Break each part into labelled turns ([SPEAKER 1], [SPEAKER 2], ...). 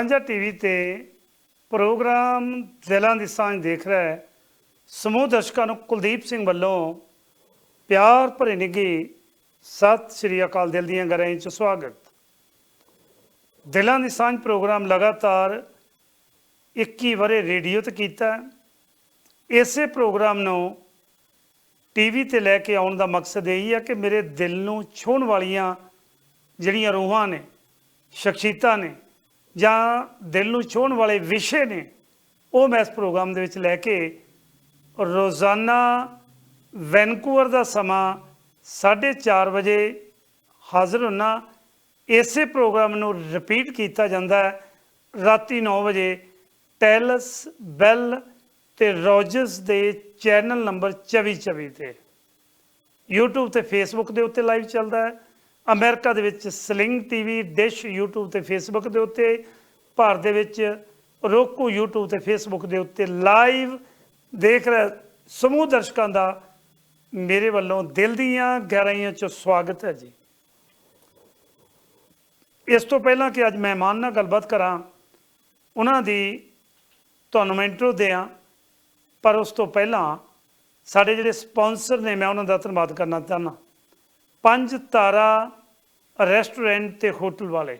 [SPEAKER 1] ਸਾਂਝਾ ਟੀਵੀ ਤੇ ਪ੍ਰੋਗਰਾਮ ਦਿਲਾਂ ਦੀ ਸਾਂਝ ਦੇਖ ਰਿਹਾ ਹੈ। ਸਮੂਹ ਦਰਸ਼ਕਾਂ ਨੂੰ ਕੁਲਦੀਪ ਸਿੰਘ ਵੱਲੋਂ ਪਿਆਰ ਭਰੀ ਨਿੱਘੀ ਸਤਿ ਸ਼੍ਰੀ ਅਕਾਲ ਦਿਲ ਦੀਆਂ ਗਰਾਂ ਚ ਸਵਾਗਤ। ਦਿਲਾਂ ਦੀ ਸਾਂਝ ਪ੍ਰੋਗਰਾਮ ਲਗਾਤਾਰ 21 ਵਰੇ ਰੇਡੀਓ ਤੇ ਕੀਤਾ ਇਸੇ ਪ੍ਰੋਗਰਾਮ ਨੂੰ ਟੀਵੀ ਤੇ ਲੈ ਕੇ ਆਉਣ ਦਾ ਮਕਸਦ ਇਹ ਹੈ ਕਿ ਮੇਰੇ ਦਿਲ ਨੂੰ ਛੂਹਣ ਵਾਲੀਆਂ ਜਿਹੜੀਆਂ ਰੂਹਾਂ ਨੇ, ਸ਼ਖਸੀਅਤਾਂ ਨੇ ਜਾਂ ਦਿਲ ਨੂੰ ਛੂਹਣ ਵਾਲੇ ਵਿਸ਼ੇ ਨੇ, ਉਹ ਮੈਂ ਇਸ ਪ੍ਰੋਗਰਾਮ ਦੇ ਵਿੱਚ ਲੈ ਕੇ ਰੋਜ਼ਾਨਾ ਵੈਨਕੂਵਰ ਦਾ ਸਮਾਂ 4:30 ਵਜੇ ਹਾਜ਼ਰ ਹੁੰਨਾ, ਇਸੇ ਪ੍ਰੋਗਰਾਮ ਨੂੰ ਰਿਪੀਟ ਕੀਤਾ ਜਾਂਦਾ ਹੈ, ਰਾਤੀ 9 ਵਜੇ ਟੈਲਸ, ਬੈਲ ਤੇ ਰੋਜਰਸ ਦੇ ਚੈਨਲ ਨੰਬਰ 2424 ਤੇ। YouTube ਤੇ Facebook ਦੇ ਉੱਤੇ ਲਾਈਵ ਚੱਲਦਾ ਹੈ ਅਮਰੀਕਾ ਦੇ ਵਿੱਚ ਸਲਿੰਗ ਟੀਵੀ, ਡਿਸ਼ YouTube ਤੇ Facebook ਦੇ ਉੱਤੇ, ਭਾਰਤ ਦੇ ਵਿੱਚ ਰੋਕੂ YouTube ਤੇ Facebook ਦੇ ਉੱਤੇ ਲਾਈਵ ਦੇਖ ਰਹੇ ਸਮੂਹ ਦਰਸ਼ਕਾਂ ਦਾ ਮੇਰੇ ਵੱਲੋਂ ਦਿਲ ਦੀਆਂ ਗਹਿਰਾਈਆਂ 'ਚ ਸਵਾਗਤ ਹੈ ਜੀ। ਇਸ ਤੋਂ ਪਹਿਲਾਂ ਕਿ ਅੱਜ ਮਹਿਮਾਨ ਨਾਲ ਗੱਲਬਾਤ ਕਰਾਂ, ਉਹਨਾਂ ਦੀ ਤੁਹਾਨੂੰ ਮੈਂ ਇੰਟਰੋ ਦਿਆਂ, ਪਰ ਉਸ ਤੋਂ ਪਹਿਲਾਂ ਸਾਡੇ ਜਿਹੜੇ ਸਪਾਂਸਰ ਨੇ, ਮੈਂ ਉਹਨਾਂ ਦਾ ਧੰਨਵਾਦ ਕਰਨਾ ਚਾਹੁੰਦਾ। ਪੰਜ ਤਾਰਾ ਰੈਸਟੋਰੈਂਟ ਤੇ ਹੋਟਲ ਵਾਲੇ,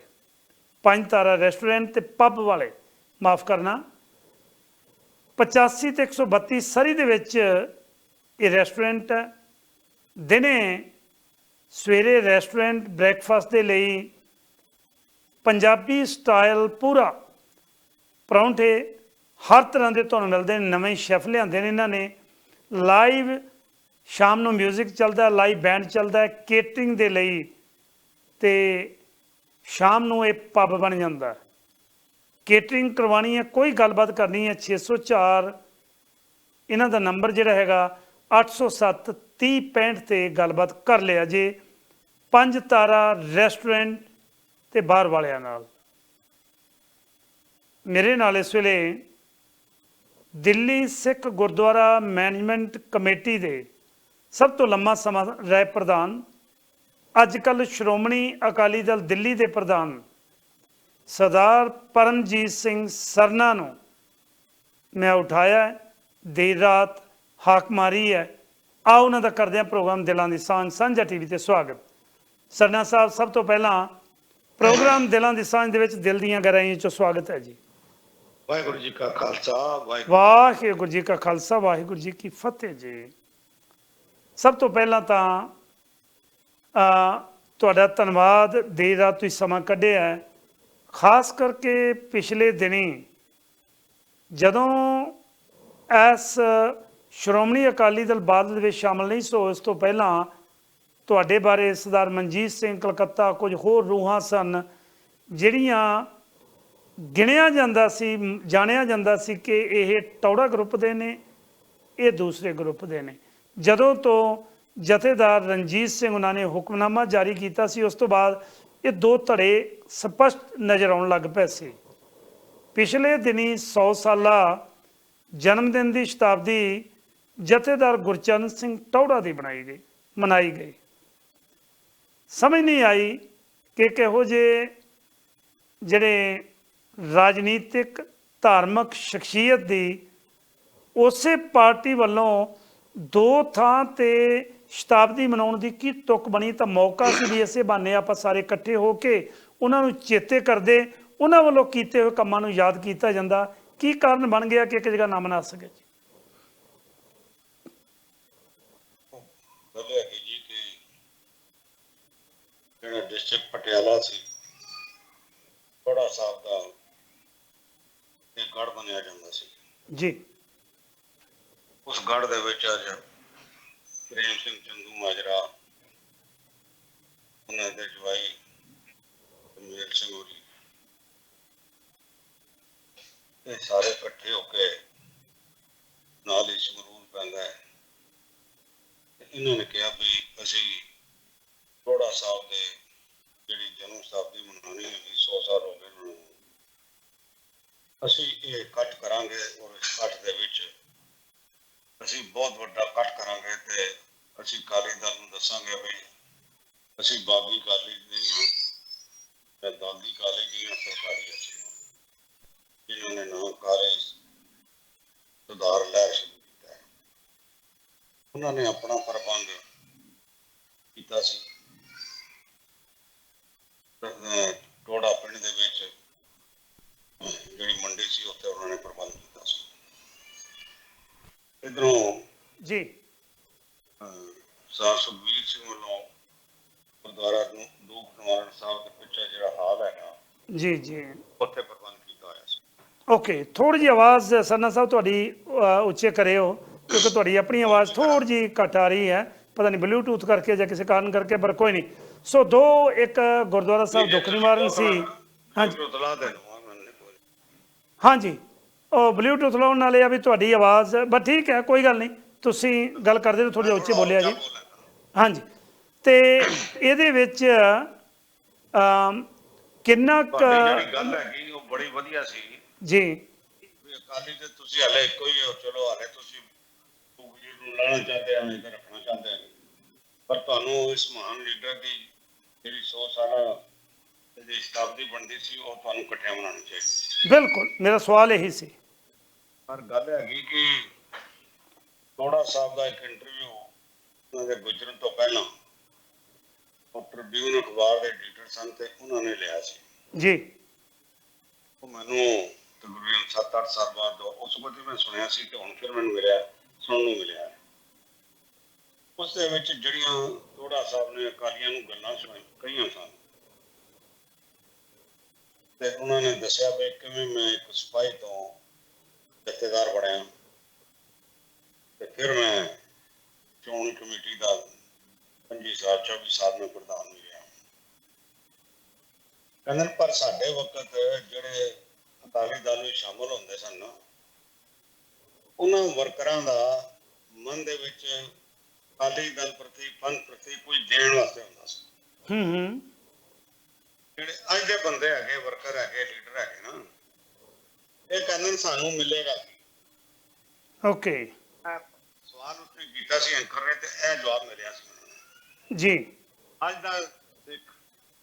[SPEAKER 1] ਪੰਜ ਤਾਰਾ ਰੈਸਟੋਰੈਂਟ ਤੇ ਪੱਬ ਵਾਲੇ, ਮਾਫ ਕਰਨਾ। 85 ਤੇ 132 ਸਰੀ ਦੇ ਵਿੱਚ ਇਹ ਰੈਸਟੋਰੈਂਟ ਹੈ। ਦਿਨੇ ਸਵੇਰੇ ਰੈਸਟੋਰੈਂਟ ਬ੍ਰੇਕਫਾਸਟ ਦੇ ਲਈ ਪੰਜਾਬੀ ਸਟਾਈਲ ਪੂਰਾ ਪਰੌਂਠੇ ਹਰ ਤਰ੍ਹਾਂ ਦੇ ਤੁਹਾਨੂੰ ਮਿਲਦੇ ਨੇ, ਨਵੇਂ ਸ਼ੈਫ ਲਿਆਂਦੇ ਨੇ ਇਹਨਾਂ ਨੇ। ਲਾਈਵ ਸ਼ਾਮ ਨੂੰ 뮤직 ਚੱਲਦਾ ਲਾਈਵ ਬੈਂਡ ਚੱਲਦਾ ਕੇਟਰਿੰਗ ਦੇ ਲਈ ਤੇ ਸ਼ਾਮ ਨੂੰ ਇਹ ਪੱਬ ਬਣ ਜਾਂਦਾ। ਕੇਟਰਿੰਗ ਕਰਵਾਣੀ ਹੈ, ਕੋਈ ਗੱਲਬਾਤ ਕਰਨੀ ਹੈ 604 ਇਹਨਾਂ ਦਾ ਨੰਬਰ ਜਿਹੜਾ ਹੈਗਾ 807 3065 ਤੇ ਗੱਲਬਾਤ ਕਰ ਲਿਆ ਜੇ। ਪੰਜ ਤਾਰਾ ਰੈਸਟੋਰੈਂਟ ਤੇ ਬਾਹਰ ਵਾਲਿਆਂ ਨਾਲ। ਮੇਰੇ ਨਾਲ ਇਸ ਵੇਲੇ ਦਿੱਲੀ ਸਿੱਖ ਗੁਰਦੁਆਰਾ ਮੈਨੇਜਮੈਂਟ ਕਮੇਟੀ ਦੇ ਸਭ ਤੋਂ ਲੰਮਾ ਸਮਾਂ ਰਹੇ ਪ੍ਰਧਾਨ। ਅੱਜ ਕੱਲ ਸ਼੍ਰੋਮਣੀ ਅਕਾਲੀ ਦਲ ਦਿੱਲੀ ਦੇ ਪ੍ਰਧਾਨ ਸਰਦਾਰ ਪਰਮਜੀਤ ਸਿੰਘ ਸਰਨਾ ਨੂੰ ਮੈਂ ਉਠਾਇਆ ਦੇਰ ਰਾਤ ਹਾਕ ਮਾਰੀ ਹੈ। ਆ ਉਹਨਾਂ ਦਾ ਕਰਦੇ ਹਾਂ ਪ੍ਰੋਗਰਾਮ ਦਿਲਾਂ ਦੀ ਸਾਂਝ। ਸਾਂਝਾ ਟੀਵੀ ਤੇ ਸਵਾਗਤ। ਸਰਨਾ ਸਾਹਿਬ ਸਭ ਤੋਂ ਪਹਿਲਾਂ ਪ੍ਰੋਗਰਾਮ ਦਿਲਾਂ ਦੀ ਸਾਂਝ ਦੇ ਵਿੱਚ ਦਿਲ ਦੀਆਂ ਗਹਿਰਾਈਆਂ ਚੋਂ ਸਵਾਗਤ ਹੈ ਜੀ।
[SPEAKER 2] ਵਾਹਿਗੁਰੂ ਜੀ ਕਾ ਖਾਲਸਾ ਵਾਹਿਗੁਰੂ
[SPEAKER 1] ਜੀ ਕਾ ਖਾਲਸਾ ਵਾਹਿਗੁਰੂ ਜੀ ਕੀ ਫਤਿਹ ਜੀ। ਸਭ ਤੋਂ ਪਹਿਲਾਂ ਤਾਂ ਤੁਹਾਡਾ ਧੰਨਵਾਦ ਦੇਰ ਰਾਤ ਤੁਸੀਂ ਸਮਾਂ ਕੱਢਿਆ ਹੈ। ਖਾਸ ਕਰਕੇ ਪਿਛਲੇ ਦਿਨੀ ਜਦੋਂ ਇਸ ਸ਼੍ਰੋਮਣੀ ਅਕਾਲੀ ਦਲ ਬਾਦਲ ਵਿੱਚ ਸ਼ਾਮਲ ਨਹੀਂ ਸੋ ਇਸ ਤੋਂ ਪਹਿਲਾਂ ਤੁਹਾਡੇ ਬਾਰੇ ਸਰਦਾਰ ਮਨਜੀਤ ਸਿੰਘ ਕਲਕੱਤਾ ਕੁਝ ਹੋਰ ਰੂਹਾਂ ਸਨ, ਜਿਹੜੀਆਂ ਗਿਣਿਆ ਜਾਂਦਾ ਸੀ, ਜਾਣਿਆ ਜਾਂਦਾ ਸੀ ਕਿ ਇਹ ਟੌੜਾ ਗਰੁੱਪ ਦੇ ਨੇ, ਇਹ ਦੂਸਰੇ ਗਰੁੱਪ ਦੇ ਨੇ ਜਦੋਂ ਤੋਂ ਜਥੇਦਾਰ ਰਣਜੀਤ ਸਿੰਘ ਉਹਨਾਂ ਨੇ ਹੁਕਮਨਾਮਾ ਜਾਰੀ ਕੀਤਾ ਸੀ, ਉਸ ਤੋਂ ਬਾਅਦ ਇਹ ਦੋ ਧੜੇ ਸਪਸ਼ਟ ਨਜ਼ਰ ਆਉਣ ਲੱਗ ਪਏ ਸੀ। ਪਿਛਲੇ ਦਿਨੀ 100 ਸਾਲਾ ਜਨਮ ਦਿਨ ਦੀ ਸ਼ਤਾਬਦੀ ਜਥੇਦਾਰ ਗੁਰਚਰਨ ਸਿੰਘ ਟੌੜਾ ਦੀ ਬਣਾਈ ਗਈ, ਮਨਾਈ ਗਈ। ਸਮਝ ਨਹੀਂ ਆਈ ਕਿ ਕਿਹੋ ਜਿਹੇ ਜਿਹੜੇ ਰਾਜਨੀਤਿਕ ਧਾਰਮਿਕ ਸ਼ਖਸੀਅਤ ਦੀ ਉਸੇ ਪਾਰਟੀ ਵੱਲੋਂ ਦੋ ਥਾਂ ਤੇ ਸ਼ਤਾਬਦੀ ਮਨਾਉਣ ਦੀ ਕੀ ਤੁਕ ਬਣੀ ਤਾਂ ਮੌਕਾ ਸੀ ਵੀ ਇਸੇ ਬਹਾਨੇ ਆਪਾਂ ਸਾਰੇ ਇਕੱਠੇ ਹੋ ਕੇ ਉਹਨਾਂ ਨੂੰ ਚੇਤੇ ਕਰਦੇ ਉਹਨਾਂ ਵੱਲੋਂ ਕੀਤੇ ਹੋਏ ਕੰਮਾਂ ਨੂੰ ਯਾਦ ਕੀਤਾ ਜਾਂਦਾ। ਕੀ ਕਾਰਨ ਬਣ ਗਿਆ ਕਿ ਇੱਕ ਜਗ੍ਹਾ ਨਾ ਮਨਾ ਸਕੇ ਜੀ?
[SPEAKER 2] ਗੱਲ ਹੈਗੀ ਜੀ ਕਿ ਜਿਹੜਾ ਡਿਸਟ੍ਰਿਕਟ ਪਟਿਆਲਾ ਸੀ ਬੜਾ ਸਾਹਿਬ ਦਾ ਇੱਕ ਗੜ ਬਣਿਆ ਜਾਂਦਾ ਸੀ।
[SPEAKER 1] ਜੀ।
[SPEAKER 2] ਉਸ ਗੜ ਦੇ ਵਿੱਚ ਅੱਜ ਪ੍ਰੇਮ ਸਿੰਘ ਚੰਦੂ ਮਾਜਰਾ, ਉਹਨਾਂ ਦੇ ਜਵਾਈ ਮੇਲ ਸਿੰਘ ਹੋਰੀ। ਇਹ ਸਾਰੇ ਇਕੱਠੇ ਹੋ ਕੇ ਨਾਲ ਹੀ ਸੰਗਰੂਰ ਪੈਂਦਾ ਹੈ। ਇਹਨਾਂ ਨੇ ਕਿਹਾ ਵੀ ਅਸੀਂ ਥੋੜਾ ਸਾਹਿਬ ਦੇ ਜਿਹੜੀ ਜਨਮ ਸ਼ਤਾਬਦੀ ਮਨਾਉਣੀ ਹੈ 100 ਸਾਲ ਹੋ ਗਏ ਨੂੰ। ਅਸੀਂ ਇਹ ਇਕੱਠ ਕਰਾਂਗੇ ਔਰ ਇਸ ਇਕੱਠ ਦੇ ਵਿੱਚ ਅਸੀਂ ਬਹੁਤ ਵੱਡਾ ਇਕੱਠ ਕਰਾਂਗੇ ਤੇ ਅਸੀਂ ਕਾਲੀ ਦਲ ਨੂੰ ਦੱਸਾਂਗੇ ਵੀ ਅਸੀਂ ਬਾਗੀ ਕਾਲੀ ਨਹੀਂ ਹਾਂ, ਤੇ ਦਾਦੀ ਕਾਲੀ ਨਹੀਂ ਹਾਂ ਸਰਕਾਰੀ ਅਸੀਂ ਹਾਂ। ਕਾਰਜ ਸੁਧਾਰ ਲਹਿਰ ਸ਼ੁਰੂ ਕੀਤਾ ਉਹਨਾਂ ਨੇ ਆਪਣਾ ਪ੍ਰਬੰਧ ਕੀਤਾ ਸੀ। ਅਹ, ਟੋੜਾ ਪਿੰਡ ਦੇ ਵਿੱਚ ਜਿਹੜੀ ਮੰਡੀ ਸੀ, ਉੱਥੇ ਉਹਨਾਂ ਨੇ ਪ੍ਰਬੰਧ ਕੀਤਾ ਸੀ। ਇਧਰੋਂ
[SPEAKER 1] ਜੀ
[SPEAKER 2] ਸਾਰ ਸੁਖਬੀਰ ਸਿੰਘ ਵੱਲੋਂ ਗੁਰਦੁਆਰਾ ਨੂੰ ਦੂਖ ਨਿਵਾਰਨ ਸਾਹਿਬ ਦੇ ਪਿੱਛੇ ਜਿਹੜਾ ਹਾਲ ਹੈਗਾ
[SPEAKER 1] ਜੀ ਜੀ
[SPEAKER 2] ਉੱਥੇ ਪ੍ਰਬੰਧ ਕੀਤਾ ਹੋਇਆ ਸੀ
[SPEAKER 1] ਓਕੇ ਥੋੜੀ ਜਿਹੀ ਆਵਾਜ਼ ਸਰਨਾ ਸਾਹਿਬ ਤੁਹਾਡੀ ਉੱਚੇ ਕਰਿਓ ਕਿਉਂਕਿ ਤੁਹਾਡੀ ਆਪਣੀ ਆਵਾਜ਼ ਥੋੜੀ ਜਿਹੀ ਘੱਟ ਆ ਰਹੀ ਹੈ ਪਤਾ ਨਹੀਂ ਬਲੂਟੂਥ ਕਰਕੇ ਜਾਂ ਕਿਸੇ ਕਾਰਨ ਕਰਕੇ ਪਰ ਕੋਈ ਨਹੀਂ ਸੋ ਦੋ ਇੱਕ ਗੁਰਦੁਆਰਾ ਸਾਹਿਬ ਦੁੱਖ ਨਿਵਾਰਨ ਸੀ ਹਾਂਜੀ
[SPEAKER 2] ਦੇ
[SPEAKER 1] ਹਾਂਜੀ ਉਹ ਬਲੂਟੂਥ ਲਾਉਣ ਨਾਲ ਇਹ ਆ ਵੀ ਤੁਹਾਡੀ ਆਵਾਜ਼ ਬਸ ਠੀਕ ਹੈ ਕੋਈ ਗੱਲ ਨਹੀਂ। ਤੁਸੀਂ ਗੱਲ ਕਰਦੇ ਹੋ ਥੋੜੀ ਉੱਚੇ ਬੋਲਿਆ ਜੀ। ਹਾਂਜੀ। ਤੇ ਇਹਦੇ ਵਿੱਚ ਕਿੰਨਾ
[SPEAKER 2] ਗੱਲ ਹੈਗੀ ਉਹ ਬੜੀ ਵਧੀਆ ਸੀ।
[SPEAKER 1] ਜੀ।
[SPEAKER 2] ਅਕਾਲੀ ਤੇ ਤੁਸੀਂ ਹਲੇ ਇੱਕੋ ਹੀ ਹੋ ਚਲੋ ਹਲੇ ਤੁਸੀਂ ਭੁੱਖ ਜੀ ਨੂੰ ਲਾਣਾ ਚਾਹਦੇ ਆ ਤੇ ਰੱਖਣਾ ਚਾਹਦੇ ਆ ਪਰ ਤੁਹਾਨੂੰ ਇਸ ਮਹਾਨ ਲੀਡਰ ਦੀ ਜਿਹੜੀ 100 ਸਾਲਾ ਜਿਹੜੀ ਸ਼ਤਾਬਦੀ ਬਣਦੀ ਸੀ ਉਹ ਤੁਹਾਨੂੰ ਇਕੱਠਿਆਂ ਮਨਾਉਣੀ ਚਾਹੀਦੀ
[SPEAKER 1] ਬਿਲਕੁਲ ਮੇਰਾ ਸਵਾਲ ਇਹੀ ਸੀ।
[SPEAKER 2] ਪਰ ਗੱਲ ਹੈਗੀ ਕਿ ਤੋੜਾ ਸਾਹਿਬ ਦਾ ਇੱਕ ਇੰਟਰਵਿਊ ਉਹਨਾਂ ਦੇ ਗੁਜਰਨ ਤੋਂ ਪਹਿਲਾਂ ਉਹ ਟ੍ਰਿਬਿਊਨ ਅਖਬਾਰ ਦੇ ਐਡੀਟਰ ਸਨ ਤੇ ਉਹਨਾਂ ਨੇ ਲਿਆ ਸੀ।
[SPEAKER 1] ਜੀ।
[SPEAKER 2] ਉਹ ਮੈਨੂੰ ਤਕਰੀਬਨ 7-8 ਸਾਲ ਬਾਅਦ ਉਸ ਵਕਤ ਮੈਂ ਸੁਣਿਆ ਸੀ ਤੇ ਹੁਣ ਫਿਰ ਮੈਨੂੰ ਮਿਲਿਆ ਸੁਣਨ ਨੂੰ ਮਿਲਿਆ। ਉਸ ਦੇ ਵਿੱਚ ਜਿਹੜੀਆਂ ਤੋੜਾ ਸਾਹਿਬ ਨੇ ਅਕਾਲੀਆਂ ਨੂੰ ਗੱਲਾਂ ਸੁਣਾਈ ਕਈਆਂ ਸਨ। ਤੇ ਉਹਨਾਂ ਨੇ ਦੱਸਿਆ ਵੀ ਕਿਵੇਂ ਮੈਂ ਇੱਕ ਸਿਪਾਹੀ ਤੋਂ ਜਥੇਦਾਰ ਬਣਿਆ ਤੇ ਫਿਰ ਮੈਂ ਚੋਣ ਕਮੇਟੀ ਦਾ 25 ਸਾਲ 24 ਸਾਲ ਮੈਂ ਪ੍ਰਧਾਨ ਵੀ ਰਿਹਾ। ਕਹਿੰਦੇ ਪਰ ਸਾਡੇ ਵਕਤ ਜਿਹੜੇ ਅਕਾਲੀ ਦਲ ਵਿੱਚ ਸ਼ਾਮਲ ਹੁੰਦੇ ਸਨ ਉਹਨਾਂ ਵਰਕਰਾਂ ਦਾ ਮਨ ਦੇ ਵਿੱਚ ਅਕਾਲੀ ਦਲ ਪ੍ਰਤੀ ਪੰਥ ਪ੍ਰਤੀ ਕੋਈ ਦੇਣ ਵਾਸਤੇ ਹੁੰਦਾ ਸੀ।
[SPEAKER 1] ਹੂੰ ਹੂੰ।
[SPEAKER 2] ਜਿਹੜੇ ਅੱਜ ਦੇ ਬੰਦੇ ਹੈਗੇ ਵਰਕਰ ਹੈਗੇ ਲੀਡਰ ਹੈਗੇ ਨਾ ਇਹ ਕਹਿੰਦੇ ਨੇ ਸਾਨੂੰ ਮਿਲੇਗਾ?
[SPEAKER 1] ਓਕੇ
[SPEAKER 2] ਸਵਾਲ ਉਸਨੇ ਕੀਤਾ ਸੀ ਐਂਕਰ ਨੇ ਤੇ ਇਹ ਜਵਾਬ ਮਿਲਿਆ ਸੀ
[SPEAKER 1] ਜੀ।
[SPEAKER 2] ਅੱਜ ਦਾ ਸਿੱਖ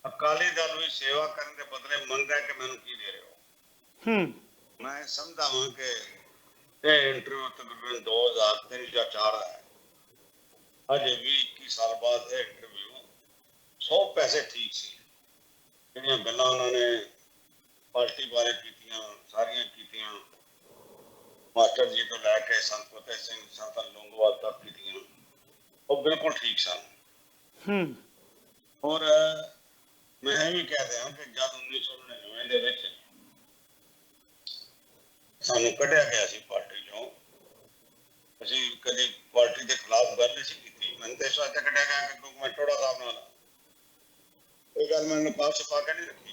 [SPEAKER 2] ਅਕਾਲੀ ਦਲ ਵਿੱਚ ਸੇਵਾ ਕਰਨ ਦੇ ਬਦਲੇ ਮੰਗਦਾ ਹੈ ਕਿ ਮੈਨੂੰ ਕੀ ਦੇ ਰਹੇ ਹੋ?
[SPEAKER 1] ਹੂੰ।
[SPEAKER 2] ਮੈਂ ਸਮਝਦਾ ਹਾਂ ਕਿ ਇਹ ਇੰਟਰਵਿਊ ਤਕਰੀਬਨ 2003 ਜਾਂ 4 ਹੈ। ਅਜੇ ਵੀ 21 ਸਾਲ ਬਾਅਦ ਇਹ ਇੰਟਰਵਿਊ 100 ਪੈਸੇ ਠੀਕ ਸੀ। ਜਿਹੜੀਆਂ ਗੱਲਾਂ ਉਹਨਾਂ ਨੇ ਪਾਰਟੀ ਬਾਰੇ ਕੀਤੀਆਂ ਸਾਰੀਆਂ ਕੀਤੀਆਂ ਮਾਸਟਰ ਜੀ ਤੋਂ ਲੈ ਕੇ ਸੰਤ ਫਤਿਹ ਸਿੰਘ ਸੰਤ ਲੌਂਗੋਵਾਲ ਤੱਕ ਕੀਤੀਆਂ ਉਹ ਬਿਲਕੁਲ ਠੀਕ ਸਨ
[SPEAKER 1] ਹੂੰ
[SPEAKER 2] ਔਰ ਮੈਂ ਇਹ ਵੀ ਕਹਿ ਦਿਆਂ ਕਿ ਜਦ 1999 ਦੇ ਵਿੱਚ ਸਾਨੂੰ ਕੱਢਿਆ ਗਿਆ ਸੀ ਪਾਰਟੀ ਚੋਂ ਅਸੀਂ ਕਦੇ ਪਾਰਟੀ ਦੇ ਖਿਲਾਫ ਗੱਲ ਨਹੀਂ ਸੀ ਕੀਤੀ ਮੈਨੂੰ ਤੇ ਇਸ ਵਾਸਤੇ ਕੱਢਿਆ ਗਿਆ ਕਿ ਕਿਉਂਕਿ ਮੈਂ ਟੋੜਾ ਸਾਹਿਬ ਨਾਲ ਆ। ਇਹ ਗੱਲ ਮੈਂ ਨਕਾਬ ਛਪਾ ਕੇ ਨਹੀਂ ਰੱਖੀ